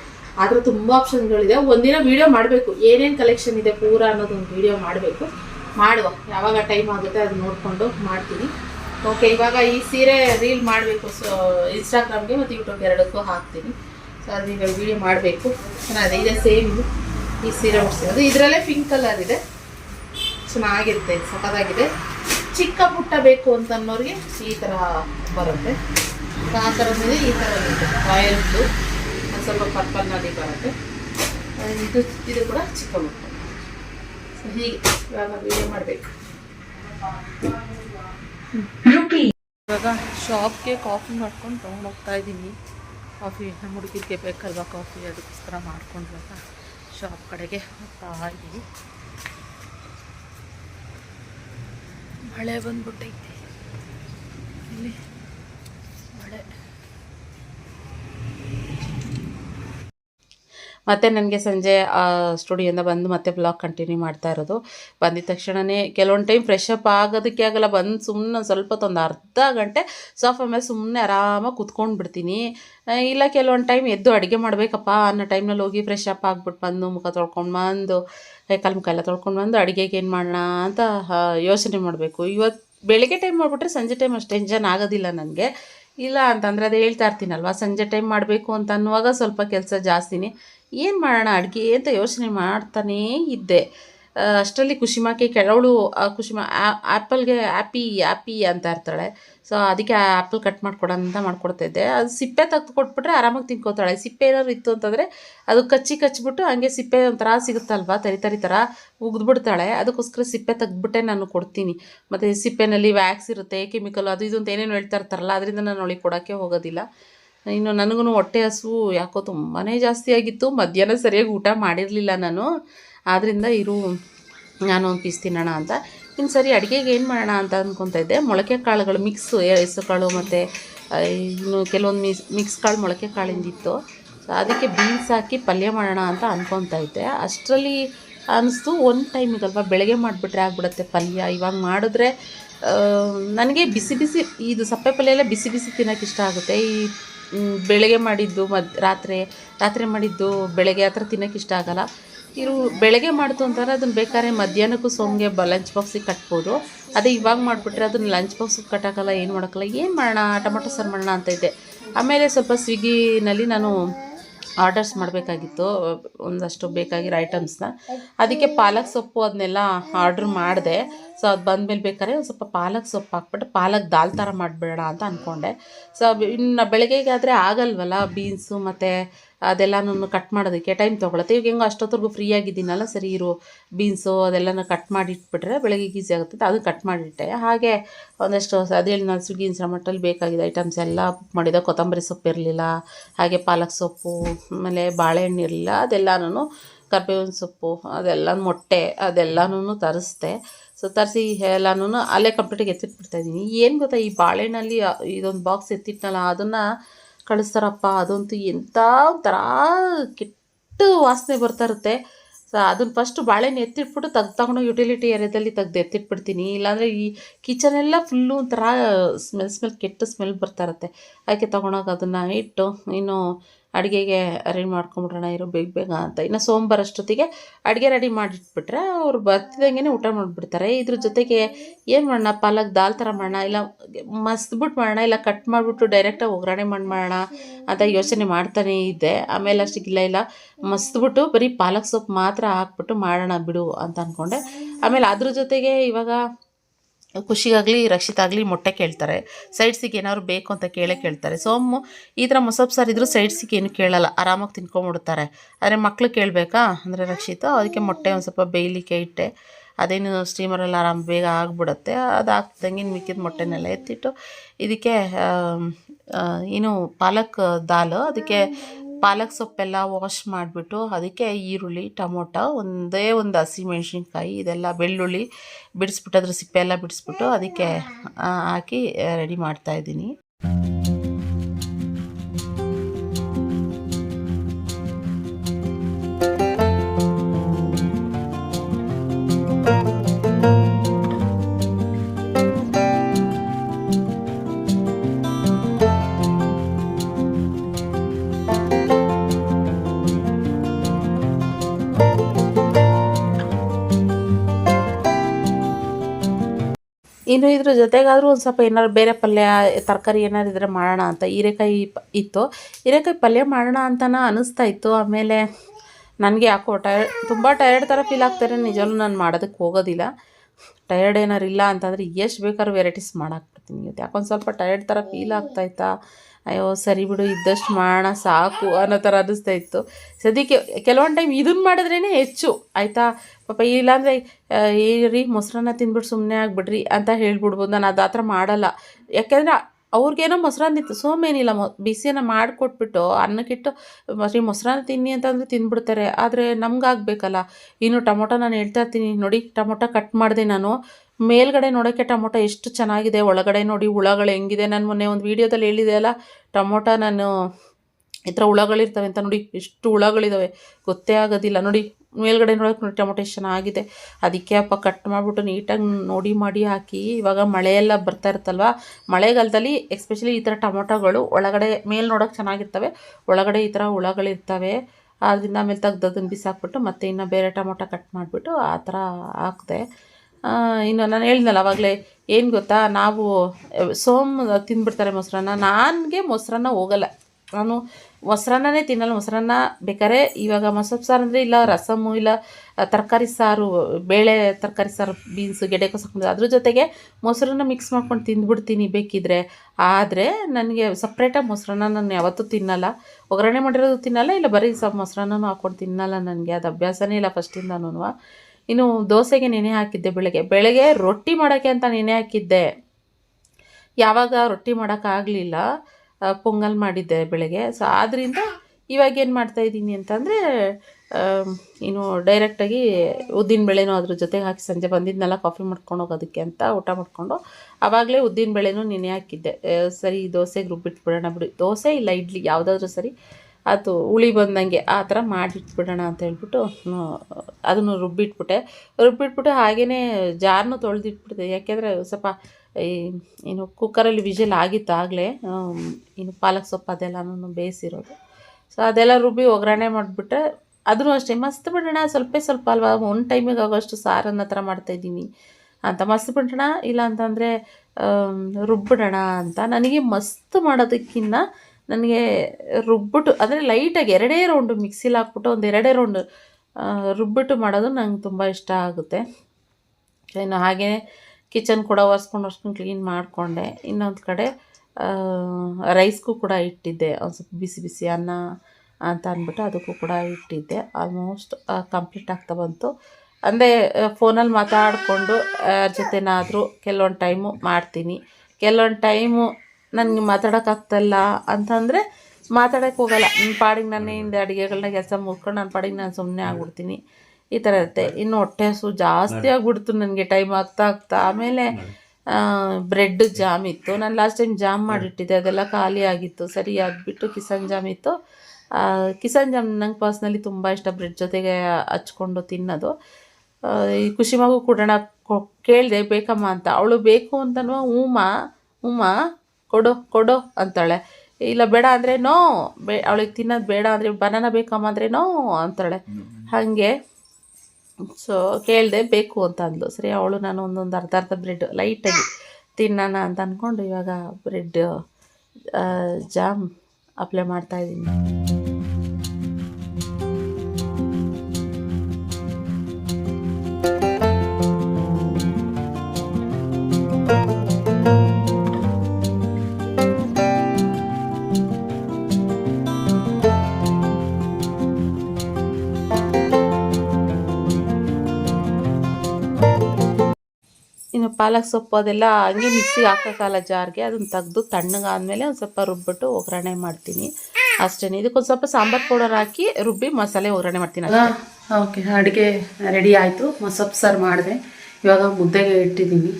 ಆದ್ರೆ ತುಂಬಾ ಆಪ್ಷನ್ಗಳಿದೆ ಒಂದಿನ ವಿಡಿಯೋ ಮಾಡಬೇಕು. ಏನೇನ್ ಕಲೆಕ್ಷನ್ ಇದೆ ಪೂರ ಅನ್ನೋದೊಂದು ವಿಡಿಯೋ ಮಾಡಬೇಕು. ಮಾಡುವ. ಯಾವಾಗ ಟೈಮ್ ಆಗುತ್ತೆ ಅದನ್ನ ನೋಡ್ಕೊಂಡು ಮಾಡ್ತೀನಿ. ಓಕೆ ಇವಾಗ ಈ ಸೀರೆ ರೀಲ್ ಮಾಡಬೇಕು. ಸೊ ಇನ್ಸ್ಟಾಗ್ರಾಮ್ಗೆ ಮತ್ತು ಯೂಟ್ಯೂಬ್ಗೆ ಎರಡಕ್ಕೂ ಹಾಕ್ತೀನಿ. ಸೊ ಅದು ಇವಾಗ ವೀಡಿಯೋ ಮಾಡಬೇಕು. ಚೆನ್ನಾಗಿದೆ ಇದೆ ಸೇಮ್ ಈ ಸೀರೆ ಉಡ್ಸಿರೋದು. ಇದರಲ್ಲೇ ಪಿಂಕ್ ಕಲರ್ ಇದೆ. ಚೆನ್ನಾಗಿರುತ್ತೆ, ಸಖತ್ತಾಗಿದೆ. ಚಿಕ್ಕ ಪುಟ್ಟ ಬೇಕು ಅಂತ ಅನ್ನೋರಿಗೆ ಈ ಥರ ಬರುತ್ತೆ. ಆ ಥರದ್ದು ಈ ಥರ ರಾಯಲ್ ಬ್ಲೂ ಒಂದು ಸ್ವಲ್ಪ ಪರ್ಪಲ್ನಲ್ಲಿ ಬರುತ್ತೆ. ಇದು ಇದು ಕೂಡ ಚಿಕ್ಕ ಪುಟ್ಟ. ಸೊ ಹೀಗೆ ಇವಾಗ ವೀಡಿಯೋ ಮಾಡಬೇಕು. ಇವಾಗ ಶಾಪ್ಗೆ ಕಾಫಿ ಮಾಡ್ಕೊಂಡು ತೊಗೊಂಡು ಹೋಗ್ತಾ ಇದ್ದೀನಿ ಕಾಫಿ ನಮ್ಮ ಹುಡುಗಿರಿಗೆ ಬೇಕಲ್ವ ಕಾಫಿ ಅದಕ್ಕೋಸ್ಕರ ಮಾಡ್ಕೊಂಡು ಇವಾಗ ಶಾಪ್ ಕಡೆಗೆ ಹೋಗ್ತಾ ಇದ್ದೀನಿ ಮಳೆ ಬಂದ್ಬಿಟ್ಟೈತೆ. ಇಲ್ಲಿ ಮತ್ತು ನನಗೆ ಸಂಜೆ ಸ್ಟುಡಿಯೋಯಿಂದ ಬಂದು ಮತ್ತೆ ಬ್ಲಾಗ್ ಕಂಟಿನ್ಯೂ ಮಾಡ್ತಾ ಇರೋದು. ಬಂದಿದ ತಕ್ಷಣವೇ ಕೆಲವೊಂದು ಟೈಮ್ ಫ್ರೆಶ್ ಅಪ್ ಆಗೋದಕ್ಕೆ ಆಗಲ್ಲ, ಬಂದು ಸುಮ್ಮನೆ ಸ್ವಲ್ಪ ಹೊತ್ತು ಅರ್ಧ ಗಂಟೆ ಸೋಫಾ ಮೇಲೆ ಸುಮ್ಮನೆ ಆರಾಮಾಗಿ ಕುತ್ಕೊಂಡು ಬಿಡ್ತೀನಿ ಇಲ್ಲ ಕೆಲವೊಂದು ಟೈಮ್ ಎದ್ದು ಅಡುಗೆ ಮಾಡಬೇಕಪ್ಪ ಅನ್ನೋ ಟೈಮ್ನಲ್ಲಿ ಹೋಗಿ ಫ್ರೆಶ್ ಅಪ್ ಆಗ್ಬಿಟ್ಟು ಬಂದು ಮುಖ ತೊಳ್ಕೊಂಡು ಬಂದು ಕೈಕಾಲು ಮುಖ ಎಲ್ಲ ತೊಳ್ಕೊಂಡು ಬಂದು ಅಡುಗೆಗೆ ಏನು ಮಾಡೋಣ ಅಂತ ಯೋಚನೆ ಮಾಡಬೇಕು. ಇವತ್ತು ಬೆಳಗ್ಗೆ ಟೈಮ್ ಮಾಡಿಬಿಟ್ರೆ ಸಂಜೆ ಟೈಮ್ ಅಷ್ಟು ಟೆನ್ಷನ್ ಆಗೋದಿಲ್ಲ ನನಗೆ. ಇಲ್ಲ ಅಂತಂದರೆ ಅದು ಹೇಳ್ತಾ ಇರ್ತೀನಲ್ವ, ಸಂಜೆ ಟೈಮ್ ಮಾಡಬೇಕು ಅಂತ ಅನ್ನುವಾಗ ಸ್ವಲ್ಪ ಕೆಲಸ ಜಾಸ್ತಿನೇ. ಏನು ಮಾಡೋಣ? ಅಡುಗೆ ಅಂತ ಯೋಚನೆ ಮಾಡ್ತಾನೇ ಇದ್ದೆ. ಅಷ್ಟರಲ್ಲಿ ಕುಶಿಮಾಕ್ಕೆ ಕೆಳವಳು ಕುಶಿಮಾ ಆ್ಯಪಲ್ಗೆ ಆ್ಯಪಿ ಆ್ಯಪಿ ಅಂತ ಇರ್ತಾಳೆ. ಸೊ, ಅದಕ್ಕೆ ಆ ಆ್ಯಪಲ್ ಕಟ್ ಮಾಡ್ಕೊಡೋಣ ಅಂತ ಮಾಡ್ಕೊಡ್ತಾಯಿದ್ದೆ ಅದು ಸಿಪ್ಪೆ ತೆಗೆದು ಕೊಟ್ಬಿಟ್ರೆ ಆರಾಮಾಗಿ ತಿನ್ಕೋತಾಳೆ. ಸಿಪ್ಪೆ ಏನಾದ್ರು ಇತ್ತು ಅಂತಂದರೆ ಅದು ಕಚ್ಚಿ ಕಚ್ಚಿಬಿಟ್ಟು ಹಂಗೆ ಸಿಪ್ಪೆ ಒಂಥರ ಸಿಗುತ್ತಲ್ವ? ತರಿ ತರಿ ಥರ ಉಗಿದ್ಬಿಡ್ತಾಳೆ. ಅದಕ್ಕೋಸ್ಕರ ಸಿಪ್ಪೆ ತೆಗ್ದುಬಿಟ್ಟೆ ನಾನು ಕೊಡ್ತೀನಿ. ಮತ್ತು ಸಿಪ್ಪೆನಲ್ಲಿ ವ್ಯಾಕ್ಸ್ ಇರುತ್ತೆ, ಕೆಮಿಕಲ್ ಅದು ಇದು ಅಂತ ಏನೇನು ಹೇಳ್ತಾ ಇರ್ತಾರಲ್ಲ, ಅದರಿಂದ ನಾನು ಅವಳಿಗೆ ಕೊಡೋಕ್ಕೆ ಹೋಗೋದಿಲ್ಲ. ಇನ್ನು ನನಗೂ ಹೊಟ್ಟೆ ಹಸು ಯಾಕೋ ತುಂಬಾ ಜಾಸ್ತಿ ಆಗಿತ್ತು. ಮಧ್ಯಾಹ್ನ ಸರಿಯಾಗಿ ಊಟ ಮಾಡಿರಲಿಲ್ಲ ನಾನು. ಆದ್ದರಿಂದ ಇರು, ನಾನು ಒಂದು ಪೀಸ್ ತಿನ್ನೋಣ ಅಂತ. ಇನ್ನು ಸರಿ ಅಡುಗೆಗೆ ಏನು ಮಾಡೋಣ ಅಂತ ಅಂದ್ಕೊತಾ ಇದ್ದೆ. ಮೊಳಕೆ ಕಾಳುಗಳು ಮಿಕ್ಸು ಹೆಸರು ಕಾಳು ಮತ್ತು ಇನ್ನು ಕೆಲವೊಂದು ಮಿಸ್ ಮಿಕ್ಸ್ ಕಾಳು ಮೊಳಕೆ ಕಾಳಿಂದಿತ್ತು. ಸೊ ಅದಕ್ಕೆ ಬೀನ್ಸ್ ಹಾಕಿ ಪಲ್ಯ ಮಾಡೋಣ ಅಂತ ಅಂದ್ಕೊತಾ ಇದ್ದೆ. ಅಷ್ಟರಲ್ಲಿ ಅನಿಸ್ತು, ಒಂದು ಟೈಮಿಗಲ್ವ ಬೆಳಗ್ಗೆ ಮಾಡಿಬಿಟ್ರೆ ಆಗ್ಬಿಡುತ್ತೆ ಪಲ್ಯ. ಇವಾಗ ಮಾಡಿದ್ರೆ ನನಗೆ ಬಿಸಿ ಬಿಸಿ, ಇದು ಸಪ್ಪೆ ಪಲ್ಯ ಎಲ್ಲ ಬಿಸಿ ಬಿಸಿ ತಿನ್ನೋಕೆ ಇಷ್ಟ ಆಗುತ್ತೆ. ಈ ಬೆಳಗ್ಗೆ ಮಾಡಿದ್ದು ಮದ್, ರಾತ್ರಿ ರಾತ್ರಿ ಮಾಡಿದ್ದು ಬೆಳಗ್ಗೆ ಆ ಥರ ತಿನ್ನೋಕೆ ಇಷ್ಟ ಆಗಲ್ಲ. ಇರು, ಬೆಳಗ್ಗೆ ಮಾಡ್ತು ಅಂತಾರೆ ಅದನ್ನು ಬೇಕಾದ್ರೆ ಮಧ್ಯಾಹ್ನಕ್ಕೂ ಸೋಮ್ಗೆ ಬ ಲಂಚ್ ಬಾಕ್ಸಿಗೆ ಕಟ್ಬೋದು. ಅದೇ ಇವಾಗ ಮಾಡಿಬಿಟ್ರೆ ಅದನ್ನ ಲಂಚ್ ಬಾಕ್ಸಿಗೆ ಕಟ್ಟೋಕ್ಕಲ್ಲ ಏನು ಮಾಡೋಕ್ಕಲ್ಲ, ಏನು ಮಾಡೋಣ, ಟೊಮೊಟೊ ಸಾರು ಮಾಡೋಣ ಅಂತ ಇದ್ದೆ. ಆಮೇಲೆ ಸ್ವಲ್ಪ ಸ್ವಿಗ್ಗಿನಲ್ಲಿ ನಾನು ಆರ್ಡರ್ಸ್ ಮಾಡಬೇಕಾಗಿತ್ತು, ಒಂದಷ್ಟು ಬೇಕಾಗಿರೋ ಐಟಮ್ಸ್ನ ಅದಕ್ಕೆ ಪಾಲಕ್ ಸೊಪ್ಪು ಅದನ್ನೆಲ್ಲ ಆರ್ಡ್ರ್ ಮಾಡಿದೆ. ಸೊ ಅದು ಬಂದಮೇಲೆ ಬೇಕಾದ್ರೆ ಒಂದು ಸ್ವಲ್ಪ ಪಾಲಕ್ ಸೊಪ್ಪು ಹಾಕ್ಬಿಟ್ಟು ಪಾಲಕ್ ದಾಲ್ ಥರ ಮಾಡಿಬಿಡೋಣ ಅಂತ ಅಂದ್ಕೊಂಡೆ ಸೊ ಇನ್ನು ಬೆಳಗ್ಗೆಗಾದರೆ ಆಗಲ್ವಲ್ಲ ಬೀನ್ಸು ಮತ್ತು ಅದೆಲ್ಲನೂ ಕಟ್ ಮಾಡೋದಕ್ಕೆ ಟೈಮ್ ತೊಗೊಳತ್ತೆ. ಈಗ ಹೆಂಗೋ ಅಷ್ಟೊತ್ತರೆಗೂ ಫ್ರೀ ಆಗಿದ್ದೀನಲ್ಲ, ಸರಿ ಇರು ಬೀನ್ಸು ಅದೆಲ್ಲನೂ ಕಟ್ ಮಾಡಿ ಇಟ್ಬಿಟ್ರೆ ಬೆಳಗ್ಗೆ ಈಸಿ ಆಗುತ್ತೆ ಅದನ್ನು ಕಟ್ ಮಾಡಿಟ್ಟೆ. ಹಾಗೆ ಒಂದಷ್ಟು ಅದೇ ನಾನು ಸ್ವಿಗ್ಗಿ ಇನ್ಸ್ಟಾಮಟ್ಟಲ್ಲಿ ಬೇಕಾಗಿದ್ದ ಐಟಮ್ಸ್ ಎಲ್ಲ ಬುಕ್ ಮಾಡಿದ್ದೆ. ಕೊತ್ತಂಬರಿ ಸೊಪ್ಪು ಇರಲಿಲ್ಲ, ಹಾಗೆ ಪಾಲಕ್ ಸೊಪ್ಪು, ಆಮೇಲೆ ಬಾಳೆಹಣ್ಣು ಇರಲಿಲ್ಲ, ಅದೆಲ್ಲನೂ ಕರ್ಬೇವಿನ ಸೊಪ್ಪು ಅದೆಲ್ಲ ಮೊಟ್ಟೆ ಅದೆಲ್ಲನೂ ತರಿಸ್ದೆ. ಸೊ ತರಿಸಿ ಎಲ್ಲನೂ ಅಲ್ಲೇ ಕಂಪ್ಲೀಟಾಗಿ ಎತ್ತಿಟ್ಬಿಡ್ತಾಯಿದ್ದೀನಿ ಏನು ಗೊತ್ತಾ, ಈ ಬಾಳೆಹಣ್ಣಲ್ಲಿ ಇದೊಂದು ಬಾಕ್ಸ್ ಎತ್ತಿಟ್ನಲ್ಲ, ಅದನ್ನು ಕಳಿಸ್ತಾರಪ್ಪ, ಅದಂತೂ ಎಂಥ ಒಂಥರ ಕೆಟ್ಟ ವಾಸನೆ ಬರ್ತಾ ಇರುತ್ತೆ. ಸೊ ಅದನ್ನು ಫಸ್ಟ್ ಬಾಳೆಹಣ್ಣು ಎತ್ತಿಟ್ಬಿಟ್ಟು ತೆಗ್ದು ತಗೊಂಡು ಯುಟಿಲಿಟಿ ಏರಿಯಾದಲ್ಲಿ ತೆಗ್ದು ಎತ್ತಿಟ್ಬಿಡ್ತೀನಿ. ಇಲ್ಲಾಂದರೆ ಈ ಕಿಚನೆಲ್ಲ ಫುಲ್ಲು ಒಂಥರ ಸ್ಮೆಲ್ ಸ್ಮೆಲ್ ಕೆಟ್ಟ ಸ್ಮೆಲ್ ಬರ್ತಾ ಇರುತ್ತೆ. ಅದಕ್ಕೆ ತೊಗೊಂಡೋಗಿ ಅದನ್ನು ಇಟ್ಟು, ಇನ್ನು ಅಡುಗೆಗೆ ರೆಡಿ ಮಾಡ್ಕೊಂಬಿಡೋಣ ಇರೋ ಬೇಗ ಬೇಗ ಅಂತ. ಇನ್ನು ಸೋಮವಾರ ಅಷ್ಟೊತ್ತಿಗೆ ಅಡುಗೆ ರೆಡಿ ಮಾಡಿಟ್ಬಿಟ್ರೆ ಅವ್ರು ಬರ್ತಿದ್ದಂಗೆ ಊಟ ಮಾಡಿಬಿಡ್ತಾರೆ. ಇದ್ರ ಜೊತೆಗೆ ಏನು ಮಾಡೋಣ ಪಾಲಕ್ ದಾಲ್ ಥರ ಮಾಡೋಣ ಇಲ್ಲ ಮಸ್ದ್ಬಿಟ್ಟು ಮಾಡೋಣ ಇಲ್ಲ ಕಟ್ ಮಾಡಿಬಿಟ್ಟು ಡೈರೆಕ್ಟಾಗಿ ಒಗ್ಗರಣೆ ಮಾಡಿ ಮಾಡೋಣ ಅಂತ ಯೋಚನೆ ಮಾಡ್ತಾನೇ ಇದ್ದೆ. ಆಮೇಲೆ ಅಷ್ಟಿಗಿಲ್ಲ ಇಲ್ಲ ಮಸ್ದ್ಬಿಟ್ಟು ಬರೀ ಪಾಲಕ್ ಸೊಪ್ಪು ಮಾತ್ರ ಹಾಕ್ಬಿಟ್ಟು ಮಾಡೋಣ ಬಿಡು ಅಂತ ಅಂದ್ಕೊಂಡೆ ಆಮೇಲೆ ಅದ್ರ ಜೊತೆಗೆ ಇವಾಗ ಖುಷಿಗಾಗಲಿ, ರಕ್ಷಿತಾಗಲಿ ಮೊಟ್ಟೆ ಕೇಳ್ತಾರೆ. ಸೈಡ್ಸಿಗೆ ಏನಾದ್ರು ಬೇಕು ಅಂತ ಕೇಳೇ ಕೇಳ್ತಾರೆ. ಸೋಮು ಈ ಥರ ಮೊಸಬ್ ಸಾರು ಇದ್ರೂ ಸೈಡ್ಸಿಗೆ ಏನು ಕೇಳಲ್ಲ. ಆರಾಮಾಗಿ ತಿನ್ಕೊಂಬಿಡ್ತಾರೆ. ಆದರೆ ಮಕ್ಳು ಕೇಳಬೇಕಾ? ಅಂದರೆ ರಕ್ಷಿತ, ಅದಕ್ಕೆ ಮೊಟ್ಟೆ ಒಂದು ಸ್ವಲ್ಪ ಬೇಯಲಿಕ್ಕೆ ಇಟ್ಟೆ. ಅದೇನು ಸ್ಟೀಮರಲ್ಲಿ ಆರಾಮ ಬೇಗ ಆಗಿಬಿಡುತ್ತೆ. ಅದು ಹಾಕ್ದಂಗೆ ಮಿಕ್ಕಿದ ಮೊಟ್ಟೆನೆಲ್ಲ ಎತ್ತಿಟ್ಟು, ಇದಕ್ಕೆ ಏನು ಪಾಲಕ್ ದಾಲ್, ಅದಕ್ಕೆ ಪಾಲಕ್ ಸೊಪ್ಪೆಲ್ಲ ವಾಶ್ ಮಾಡಿಬಿಟ್ಟು ಅದಕ್ಕೆ ಈರುಳ್ಳಿ, ಟೊಮೊಟೊ, ಒಂದೇ ಒಂದು ಹಸಿಮೆಣ್ಸಿನ್ಕಾಯಿ ಇದೆಲ್ಲ ಬೆಳ್ಳುಳ್ಳಿ ಬಿಡಿಸ್ಬಿಟ್ಟು ಅದ್ರ ಸಿಪ್ಪೆ ಎಲ್ಲ ಬಿಡಿಸ್ಬಿಟ್ಟು ಅದಕ್ಕೆ ಹಾಕಿ ರೆಡಿ ಮಾಡ್ತಾಯಿದ್ದೀನಿ ಇನ್ನು ಇದ್ರ ಜೊತೆಗಾದರೂ ಒಂದು ಸ್ವಲ್ಪ ಏನಾದ್ರು ಬೇರೆ ಪಲ್ಯ, ತರಕಾರಿ ಏನಾದ್ರು ಇದ್ದರೆ ಮಾಡೋಣ ಅಂತ ಹೀರೆಕಾಯಿ ಇತ್ತು. ಹೀರೆಕಾಯಿ ಪಲ್ಯ ಮಾಡೋಣ ಅಂತನ ಅನ್ನಿಸ್ತಾ ಇತ್ತು. ಆಮೇಲೆ ನನಗೆ ಯಾಕೋ ಟಯರ್, ತುಂಬ ಟಯರ್ಡ್ ಥರ ಫೀಲ್ ಆಗ್ತಾರೆ ನಿಜವೂ ನಾನು ಮಾಡೋದಕ್ಕೆ ಹೋಗೋದಿಲ್ಲ. ಟಯರ್ಡ್ ಏನಾರು ಇಲ್ಲ ಅಂತಂದರೆ ಎಷ್ಟು ಬೇಕಾದ್ರೂ ವೆರೈಟೀಸ್ ಮಾಡಾಕ್ಬಿಡ್ತೀನಿ ಯಾಕೊಂದು ಸ್ವಲ್ಪ ಟಯರ್ಡ್ ಥರ ಫೀಲ್ ಆಗ್ತಾಯಿತ್ತಾ ಅಯ್ಯೋ, ಸರಿ ಬಿಡು, ಇದ್ದಷ್ಟು ಮಾಡೋಣ, ಸಾಕು ಅನ್ನೋ ಥರ ಅನ್ನಿಸ್ತಾ ಇತ್ತು. ಸದ್ಯಕ್ಕೆ ಕೆಲವೊಂದು ಟೈಮ್ ಇದನ್ನು ಮಾಡಿದ್ರೇ ಹೆಚ್ಚು, ಆಯಿತಾ? ಪಾಪ ಇಲ್ಲಾಂದರೆ ಏ ರೀ ಮೊಸರನ್ನ ತಿಂದ್ಬಿಟ್ಟು ಸುಮ್ಮನೆ ಆಗಿಬಿಡ್ರಿ ಅಂತ ಹೇಳ್ಬಿಡ್ಬೋದು. ನಾನು ಅದು ಆ ಥರ ಮಾಡಲ್ಲ. ಯಾಕೆಂದರೆ ಅವ್ರಿಗೇನೋ ಮೊಸರನ್ನ ಇತ್ತು ಸೋಮೇನಿಲ್ಲ, ಮೊ, ಬಿಸಿಯನ್ನು ಮಾಡಿಕೊಟ್ಬಿಟ್ಟು ಅನ್ನಕ್ಕಿಟ್ಟು ಮೊಸರಿ ಮೊಸರನ್ನ ತಿನ್ನಿ ಅಂತಂದರೆ ತಿಂದ್ಬಿಡ್ತಾರೆ ಆದರೆ ನಮ್ಗಾಗಬೇಕಲ್ಲ ಇನ್ನು ಟೊಮೊಟೊ ನಾನು ಹೇಳ್ತಾ ಇರ್ತೀನಿ. ನೋಡಿ, ಟೊಮೊಟೊ ಕಟ್ ಮಾಡಿದೆ ನಾನು. ಮೇಲ್ಗಡೆ ನೋಡೋಕ್ಕೆ ಟೊಮೊಟೊ ಎಷ್ಟು ಚೆನ್ನಾಗಿದೆ, ಒಳಗಡೆ ನೋಡಿ ಹುಳಗಳು ಹೆಂಗಿದೆ. ನಾನು ಮೊನ್ನೆ ಒಂದು ವೀಡಿಯೋದಲ್ಲಿ ಹೇಳಿದೆ ಅಲ್ಲ ಟೊಮೊಟೊ ನಾನು ಈ ಥರ ಹುಳಗಳಿರ್ತವೆ ಅಂತ ನೋಡಿ, ಎಷ್ಟು ಹುಳಗಳಿದ್ದಾವೆ ಗೊತ್ತೇ ಆಗೋದಿಲ್ಲ. ನೋಡಿ, ಮೇಲ್ಗಡೆ ನೋಡೋಕೆ ನೋಡಿ ಟೊಮೊಟೊ ಎಷ್ಟು ಚೆನ್ನಾಗಿದೆ. ಅದಕ್ಕೆ ಅಪ್ಪ ಕಟ್ ಮಾಡಿಬಿಟ್ಟು ನೀಟಾಗಿ ನೋಡಿ ಮಾಡಿ ಹಾಕಿ. ಇವಾಗ ಮಳೆಯೆಲ್ಲ ಬರ್ತಾ ಇರುತ್ತಲ್ವ? ಮಳೆಗಾಲದಲ್ಲಿ ಎಸ್ಪೆಷಲಿ ಈ ಥರ ಟೊಮೊಟೊಗಳು ಒಳಗಡೆ, ಮೇಲೆ ನೋಡೋಕೆ ಚೆನ್ನಾಗಿರ್ತವೆ, ಒಳಗಡೆ ಈ ಥರ ಹುಳಗಳಿರ್ತವೆ ಅದರಿಂದ ಆಮೇಲೆ ತೆಗ್ದು ಅದನ್ನು ಬಿಸಾಕ್ಬಿಟ್ಟು ಮತ್ತೆ ಇನ್ನು ಬೇರೆ ಟೊಮೊಟೊ ಕಟ್ ಮಾಡಿಬಿಟ್ಟು ಆ ಥರ ಹಾಕಿದೆ. ಇನ್ನು ನಾನು ಹೇಳಿದ್ನಲ್ಲ ಅವಾಗಲೇ, ಏನು ಗೊತ್ತಾ, ನಾವು ಸೋಮ್ ತಿಂದ್ಬಿಡ್ತಾರೆ ಮೊಸರನ್ನ. ನನಗೆ ಮೊಸರನ್ನ ಹೋಗಲ್ಲ. ನಾನು ಮೊಸರನ್ನೇ ತಿನ್ನಲ್ಲ. ಮೊಸರನ್ನ ಬೇಕಾದ್ರೆ ಇವಾಗ ಮೊಸರು ಸಾರು ಅಂದರೆ ಇಲ್ಲ ರಸಮ್ಮು ಇಲ್ಲ ತರಕಾರಿ ಸಾರು, ಬೇಳೆ ತರಕಾರಿ ಸಾರು, ಬೀನ್ಸು ಗೆಡೆ ಹಾಕೊಂಡು ಅದ್ರ ಜೊತೆಗೆ ಮೊಸರನ್ನ ಮಿಕ್ಸ್ ಮಾಡ್ಕೊಂಡು ತಿಂದ್ಬಿಡ್ತೀನಿ ಬೇಕಿದ್ರೆ. ಆದರೆ ನನಗೆ ಸಪ್ರೇಟಾಗಿ ಮೊಸರನ್ನ ನಾನು ಯಾವತ್ತೂ ತಿನ್ನಲ್ಲ. ಒಗ್ಗರಣೆ ಮಾಡಿರೋದು ತಿನ್ನಲ್ಲ, ಇಲ್ಲ ಬರೀ ಸ ಮೊಸರನ್ನೂ ಹಾಕ್ಕೊಂಡು ತಿನ್ನಲ್ಲ ನನಗೆ. ಅದು ಅಭ್ಯಾಸನೇ ಇಲ್ಲ ಫಸ್ಟಿಂದನೂ ಇನ್ನು ದೋಸೆಗೆ ನೆನೆ ಹಾಕಿದ್ದೆ ಬೆಳಗ್ಗೆ. ಬೆಳಗ್ಗೆ ರೊಟ್ಟಿ ಮಾಡೋಕ್ಕೆ ಅಂತ ನೆನೆ ಹಾಕಿದ್ದೆ. ಯಾವಾಗ ರೊಟ್ಟಿ ಮಾಡೋಕ್ಕಾಗಲಿಲ್ಲ ಪೊಂಗಲ್ ಮಾಡಿದ್ದೆ ಬೆಳಗ್ಗೆ. ಸೊ ಆದ್ದರಿಂದ ಇವಾಗ ಏನು ಮಾಡ್ತಾ ಇದ್ದೀನಿ ಅಂತಂದರೆ ಇನ್ನು ಡೈರೆಕ್ಟಾಗಿ ಉದ್ದಿನ ಬೇಳೆನೂ ಅದ್ರ ಜೊತೆಗೆ ಹಾಕಿ ಸಂಜೆ ಬಂದಿದ್ದನ್ನೆಲ್ಲ ಕಾಫಿ ಮಾಡ್ಕೊಂಡು ಹೋಗೋದಕ್ಕೆ ಅಂತ ಊಟ ಮಾಡಿಕೊಂಡು ಆವಾಗಲೇ ಉದ್ದಿನ ಬೇಳೆನೂ ನೆನೆ ಹಾಕಿದ್ದೆ. ಸರಿ ದೋಸೆಗೆ ರುಬ್ಬಿಟ್ಬಿಡೋಣ ಬಿಡಿ. ದೋಸೆ ಇಲ್ಲ, ಇಡ್ಲಿ, ಯಾವುದಾದ್ರೂ ಸರಿ ಅದು ಹುಳಿ ಬಂದಂಗೆ ಆ ಥರ ಮಾಡಿಟ್ಬಿಡೋಣ ಅಂತ ಹೇಳ್ಬಿಟ್ಟು ಅದನ್ನು ರುಬ್ಬಿಟ್ಬಿಟ್ಟೆ. ರುಬ್ಬಿಟ್ಬಿಟ್ಟು ಹಾಗೆಯೇ ಜಾರ್ನು ತೊಳೆದಿಟ್ಬಿಡ್ತೆ ಯಾಕೆಂದರೆ ಸ್ವಲ್ಪ ಈ, ಏನು ಕುಕ್ಕರಲ್ಲಿ ವಿಜಲ್ ಆಗಿತ್ತು ಆಗಲೇ ಇನ್ನು ಪಾಲಕ್ ಸೊಪ್ಪು ಅದೆಲ್ಲನೂ ಬೇಯಿಸಿರೋದು. ಸೊ ಅದೆಲ್ಲ ರುಬ್ಬಿ ಒಗ್ಗರಣೆ ಮಾಡಿಬಿಟ್ರೆ ಅದನ್ನು ಅಷ್ಟೇ, ಮಸ್ತ್ ಬಿಡೋಣ, ಸ್ವಲ್ಪ ಸ್ವಲ್ಪ ಅಲ್ವಾ? ಒಂದು ಟೈಮಿಗೆ ಆಗೋಷ್ಟು ಸಾರನ್ನ ಥರ ಮಾಡ್ತಾಯಿದ್ದೀನಿ ಅಂತ ಮಸ್ತ್ ಬಿಡೋಣ ಇಲ್ಲ ಅಂತಂದರೆ ರುಬ್ಬಿಡೋಣ ಅಂತ. ನನಗೆ ಮಸ್ತ್ ಮಾಡೋದಕ್ಕಿಂತ ನನಗೆ ರುಬ್ಬಿಟ್ಟು, ಅಂದರೆ ಲೈಟಾಗಿ ಎರಡೇ ರೌಂಡು ಮಿಕ್ಸಿಲಿ ಹಾಕ್ಬಿಟ್ಟು ಒಂದು ಎರಡೇ ರೌಂಡು ರುಬ್ಬಿಟ್ಟು ಮಾಡೋದು ನಂಗೆ ತುಂಬ ಇಷ್ಟ ಆಗುತ್ತೆ. ಇನ್ನು ಹಾಗೇ ಕಿಚನ್ ಕೂಡ ಒರೆಸ್ಕೊಂಡು ಒರೆಸ್ಕೊಂಡು ಕ್ಲೀನ್ ಮಾಡಿಕೊಂಡೆ. ಇನ್ನೊಂದು ಕಡೆ ರೈಸ್ಗೂ ಕೂಡ ಇಟ್ಟಿದ್ದೆ. ಒಂದು ಸ್ವಲ್ಪ ಬಿಸಿ ಬಿಸಿ ಅನ್ನ ಅಂತ ಅಂದ್ಬಿಟ್ಟು ಅದಕ್ಕೂ ಕೂಡ ಇಟ್ಟಿದ್ದೆ. ಆಲ್ಮೋಸ್ಟ್ ಕಂಪ್ಲೀಟ್ ಆಗ್ತಾ ಬಂತು. ಅಂದರೆ ಫೋನಲ್ಲಿ ಮಾತಾಡಿಕೊಂಡು ಜೊತೆನಾದರೂ ಕೆಲವೊಂದು ಟೈಮು ಮಾಡ್ತೀನಿ. ಕೆಲವೊಂದು ಟೈಮು ನನಗೆ ಮಾತಾಡೋಕ್ಕಾಗ್ತಲ್ಲ ಅಂತಂದರೆ ಮಾತಾಡೋಕ್ಕೆ ಹೋಗಲ್ಲ. ನನ್ನ ಪಾಡಿಗೆ ನನ್ನ ಹಿಂದೆ ಅಡುಗೆಗಳನ್ನ ಕೆಲಸ ಮುಗ್ಕೊಂಡು ನನ್ನ ಪಾಡಿಗೆ ನಾನು ಸುಮ್ಮನೆ ಆಗ್ಬಿಡ್ತೀನಿ. ಈ ಥರ ಇರುತ್ತೆ. ಇನ್ನು ಹೊಟ್ಟೆ ಹಸು ಜಾಸ್ತಿ ಆಗಿಬಿಡ್ತು ನನಗೆ. ಟೈಮ್ ಆಗ್ತಾ ಆಗ್ತಾ. ಆಮೇಲೆ ಬ್ರೆಡ್ ಜಾಮ್ ಇತ್ತು. ನಾನು ಲಾಸ್ಟ್ ಟೈಮ್ ಜಾಮ್ ಮಾಡಿಟ್ಟಿದ್ದೆ. ಅದೆಲ್ಲ ಖಾಲಿ ಆಗಿತ್ತು. ಸರಿ ಆಗಿಬಿಟ್ಟು ಕಿಸಾನ್ ಜಾಮ್ ಇತ್ತು. ಕಿಸಾನ್ ಜಾಮ್ ನಂಗೆ ಪರ್ಸ್ನಲಿ ತುಂಬ ಇಷ್ಟ. ಬ್ರೆಡ್ ಜೊತೆಗೆ ಹಚ್ಕೊಂಡು ತಿನ್ನೋದು. ಈ ಖುಷಿ ಮಗು ಕೊಡೋಣ ಕೇಳಿದೆ ಬೇಕಮ್ಮ ಅಂತ. ಅವಳು ಬೇಕು ಅಂತನೂ ಹೂಮಾ ಹೂಮ ಕೊಡು ಕೊಡು ಅಂತಾಳೆ. ಇಲ್ಲ, ಬೇಡ ಅಂದರೆ ನೋ ಬೇ, ಅವಳಿಗೆ ತಿನ್ನೋದು ಬೇಡ ಅಂದರೆ ಬನಾನ ಬೇಕಮ್ಮ ಅಂದರೆ ನೋ ಅಂತಾಳೆ. ಹಾಗೆ. ಸೊ ಕೇಳಿದೆ ಬೇಕು ಅಂತ ಅಂದ್ಲು. ಸರಿ, ಅವಳು ನಾನು ಒಂದೊಂದು ಅರ್ಧ ಅರ್ಧ ಬ್ರೆಡ್ ಲೈಟಾಗಿ ತಿನ್ನೋಣ ಅಂತ ಅಂದ್ಕೊಂಡು ಇವಾಗ ಬ್ರೆಡ್ ಜಾಮ್ ಅಪ್ಲೈ ಮಾಡ್ತಾಯಿದ್ದೀನಿ ಪಾಲಕ್ ಸೊಪ್ಪು ಅದೆಲ್ಲ ಹಂಗೆ ಮಿಕ್ಸಿಗೆ ಹಾಕೋಕ್ಕಲ್ಲ ಜಾರ್ಗೆ, ಅದನ್ನ ತೆಗೆದು ತಣ್ಣಗಾದ್ಮೇಲೆ ಒಂದು ಸ್ವಲ್ಪ ರುಬ್ಬಿಟ್ಟು ಒಗ್ಗರಣೆ ಮಾಡ್ತೀನಿ. ಅಷ್ಟೇ ಇದಕ್ಕೊಂದು ಸ್ವಲ್ಪ ಸಾಂಬಾರು ಪೌಡರ್ ಹಾಕಿ ರುಬ್ಬಿ ಮಸಾಲೆ ಒಗ್ಗರಣೆ ಮಾಡ್ತೀನಿ ಓಕೆ. ಅಡುಗೆ ರೆಡಿ ಆಯಿತು. ಸೊಪ್ಪು ಸಾರು ಮಾಡಿದೆ. ಇವಾಗ ಮುದ್ದೆಗೆ ಇಟ್ಟಿದ್ದೀನಿ.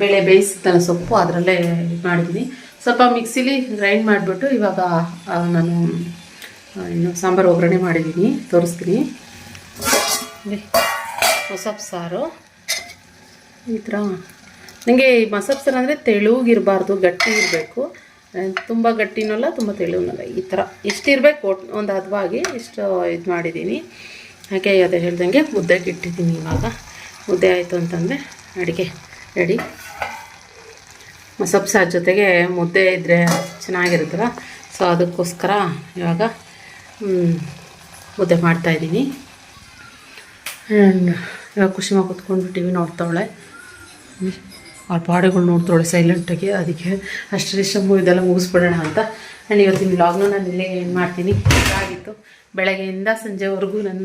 ಬೇಳೆ ಬೇಯಿಸಿದ್ದಲ್ಲ ಸೊಪ್ಪು, ಅದರಲ್ಲೇ ಇದು ಮಾಡಿದ್ದೀನಿ. ಸ್ವಲ್ಪ ಮಿಕ್ಸಿಲಿ ಗ್ರೈಂಡ್ ಮಾಡಿಬಿಟ್ಟು ಇವಾಗ ನಾನು ಇನ್ನು ಸಾಂಬಾರು ಒಗ್ಗರಣೆ ಮಾಡಿದ್ದೀನಿ. ತೋರಿಸ್ತೀನಿ. ಸೊಪ್ಪು ಸಾರು. ಈ ಥರ ನನಗೆ ಈ ಮಸಪ್ ಸಾರು ಅಂದರೆ ತೆಳುಗಿರಬಾರ್ದು, ಗಟ್ಟಿ ಇರಬೇಕು. ತುಂಬ ಗಟ್ಟಿನಲ್ಲ, ತುಂಬ ತೆಳುವಿನಲ್ಲ ಈ ಥರ ಇಷ್ಟಿರಬೇಕು ಒಟ್ಟು ಒಂದು ಹದವಾಗಿ ಇಷ್ಟು ಇದು ಮಾಡಿದ್ದೀನಿ ಹಾಗೆ ಅದೇ ಹೇಳ್ದಂಗೆ ಮುದ್ದೆಗೆ ಇಟ್ಟಿದ್ದೀನಿ ಇವಾಗ. ಮುದ್ದೆ ಆಯಿತು ಅಂತಂದರೆ ಅಡುಗೆ ರೆಡಿ. ಸಾರು ಜೊತೆಗೆ ಮುದ್ದೆ ಇದ್ದರೆ ಚೆನ್ನಾಗಿರುತ್ತಲ್ಲ, ಸೊ ಅದಕ್ಕೋಸ್ಕರ ಇವಾಗ ಮುದ್ದೆ ಮಾಡ್ತಾಯಿದ್ದೀನಿ ಆ್ಯಂಡ್ ಇವಾಗ ಖುಷಿಮಾಗಿ ಕೂತ್ಕೊಂಡು ಟಿ ವಿ ನೋಡ್ತಾವಳೆ. ಅವ್ಳ ಪಾಡುಗಳು ನೋಡ್ತಾಳೆ ಸೈಲೆಂಟಾಗಿ ಅದಕ್ಕೆ ಅಷ್ಟರಿಷ್ಟಮು ಇದೆಲ್ಲ ಮುಗಿಸ್ಬಿಡೋಣ ಅಂತ. ಆ್ಯಂಡ್ ಇವತ್ತಿನ ವ್ಲಾಗ್ನ ನಾನು ಇಲ್ಲೇ ಏನು ಮಾಡ್ತೀನಿ. ಆಗಿತ್ತು ಬೆಳಗ್ಗೆಯಿಂದ ಸಂಜೆವರೆಗೂ ನನ್ನ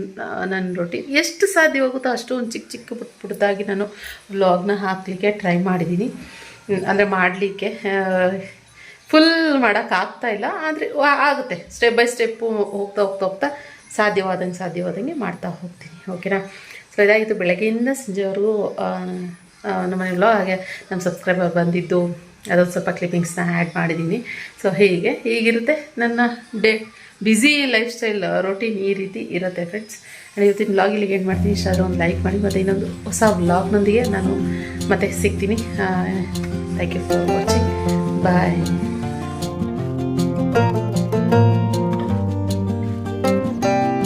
ನನ್ನ ರೊಟ್ಟಿ ಎಷ್ಟು ಸಾಧ್ಯವಾಗುತ್ತೋ ಅಷ್ಟು ಒಂದು ಚಿಕ್ಕ ಚಿಕ್ಕ ಪುಟ್ಟ ಪುಟ್ಟದಾಗಿ ನಾನು ವ್ಲಾಗ್ನ ಹಾಕಲಿಕ್ಕೆ ಟ್ರೈ ಮಾಡಿದ್ದೀನಿ. ಅಂದರೆ ಮಾಡಲಿಕ್ಕೆ ಫುಲ್ ಮಾಡೋಕ್ಕಾಗ್ತಾ ಇಲ್ಲ. ಆದರೆ ಆಗುತ್ತೆ. ಸ್ಟೆಪ್ ಬೈ ಸ್ಟೆಪ್ಪು ಹೋಗ್ತಾ ಹೋಗ್ತಾ ಹೋಗ್ತಾ ಸಾಧ್ಯವಾದಂಗೆ ಸಾಧ್ಯವಾದಂಗೆ ಮಾಡ್ತಾ ಹೋಗ್ತೀನಿ. ಓಕೆನಾ ಸೊ ಇದಾಗಿತ್ತು. ಬೆಳಗ್ಗೆಯಿಂದ ಸಂಜೆವರೆಗೂ ನಮ್ಮ ಮನೆಯಲ್ಲೋ ಹಾಗೆ ನಮ್ಮ ಸಬ್ಸ್ಕ್ರೈಬರ್ ಬಂದಿದ್ದು, ಅದೊಂದು ಸ್ವಲ್ಪ ಕ್ಲಿಪ್ಪಿಂಗ್ಸ್ನ ಆ್ಯಡ್ ಮಾಡಿದ್ದೀನಿ ಸೊ ಹೀಗೆ, ಹೀಗಿರುತ್ತೆ ನನ್ನ day busy lifestyle routine ಈ ರೀತಿ ಇರುತ್ತೆ ಫ್ರೆಂಡ್ಸ್ ನಾನು ಇವತ್ತಿನ ವ್ಲಾಗ್ ಇಲ್ಲಿಗೆ ಏನು ಮಾಡ್ತೀನಿ. ಇಷ್ಟ ಒಂದು ಲೈಕ್ ಮಾಡಿ, ಮತ್ತು ಇನ್ನೊಂದು ಹೊಸ ವ್ಲಾಗ್ನೊಂದಿಗೆ ನಾನು ಮತ್ತೆ ಸಿಗ್ತೀನಿ. Thank you for watching bye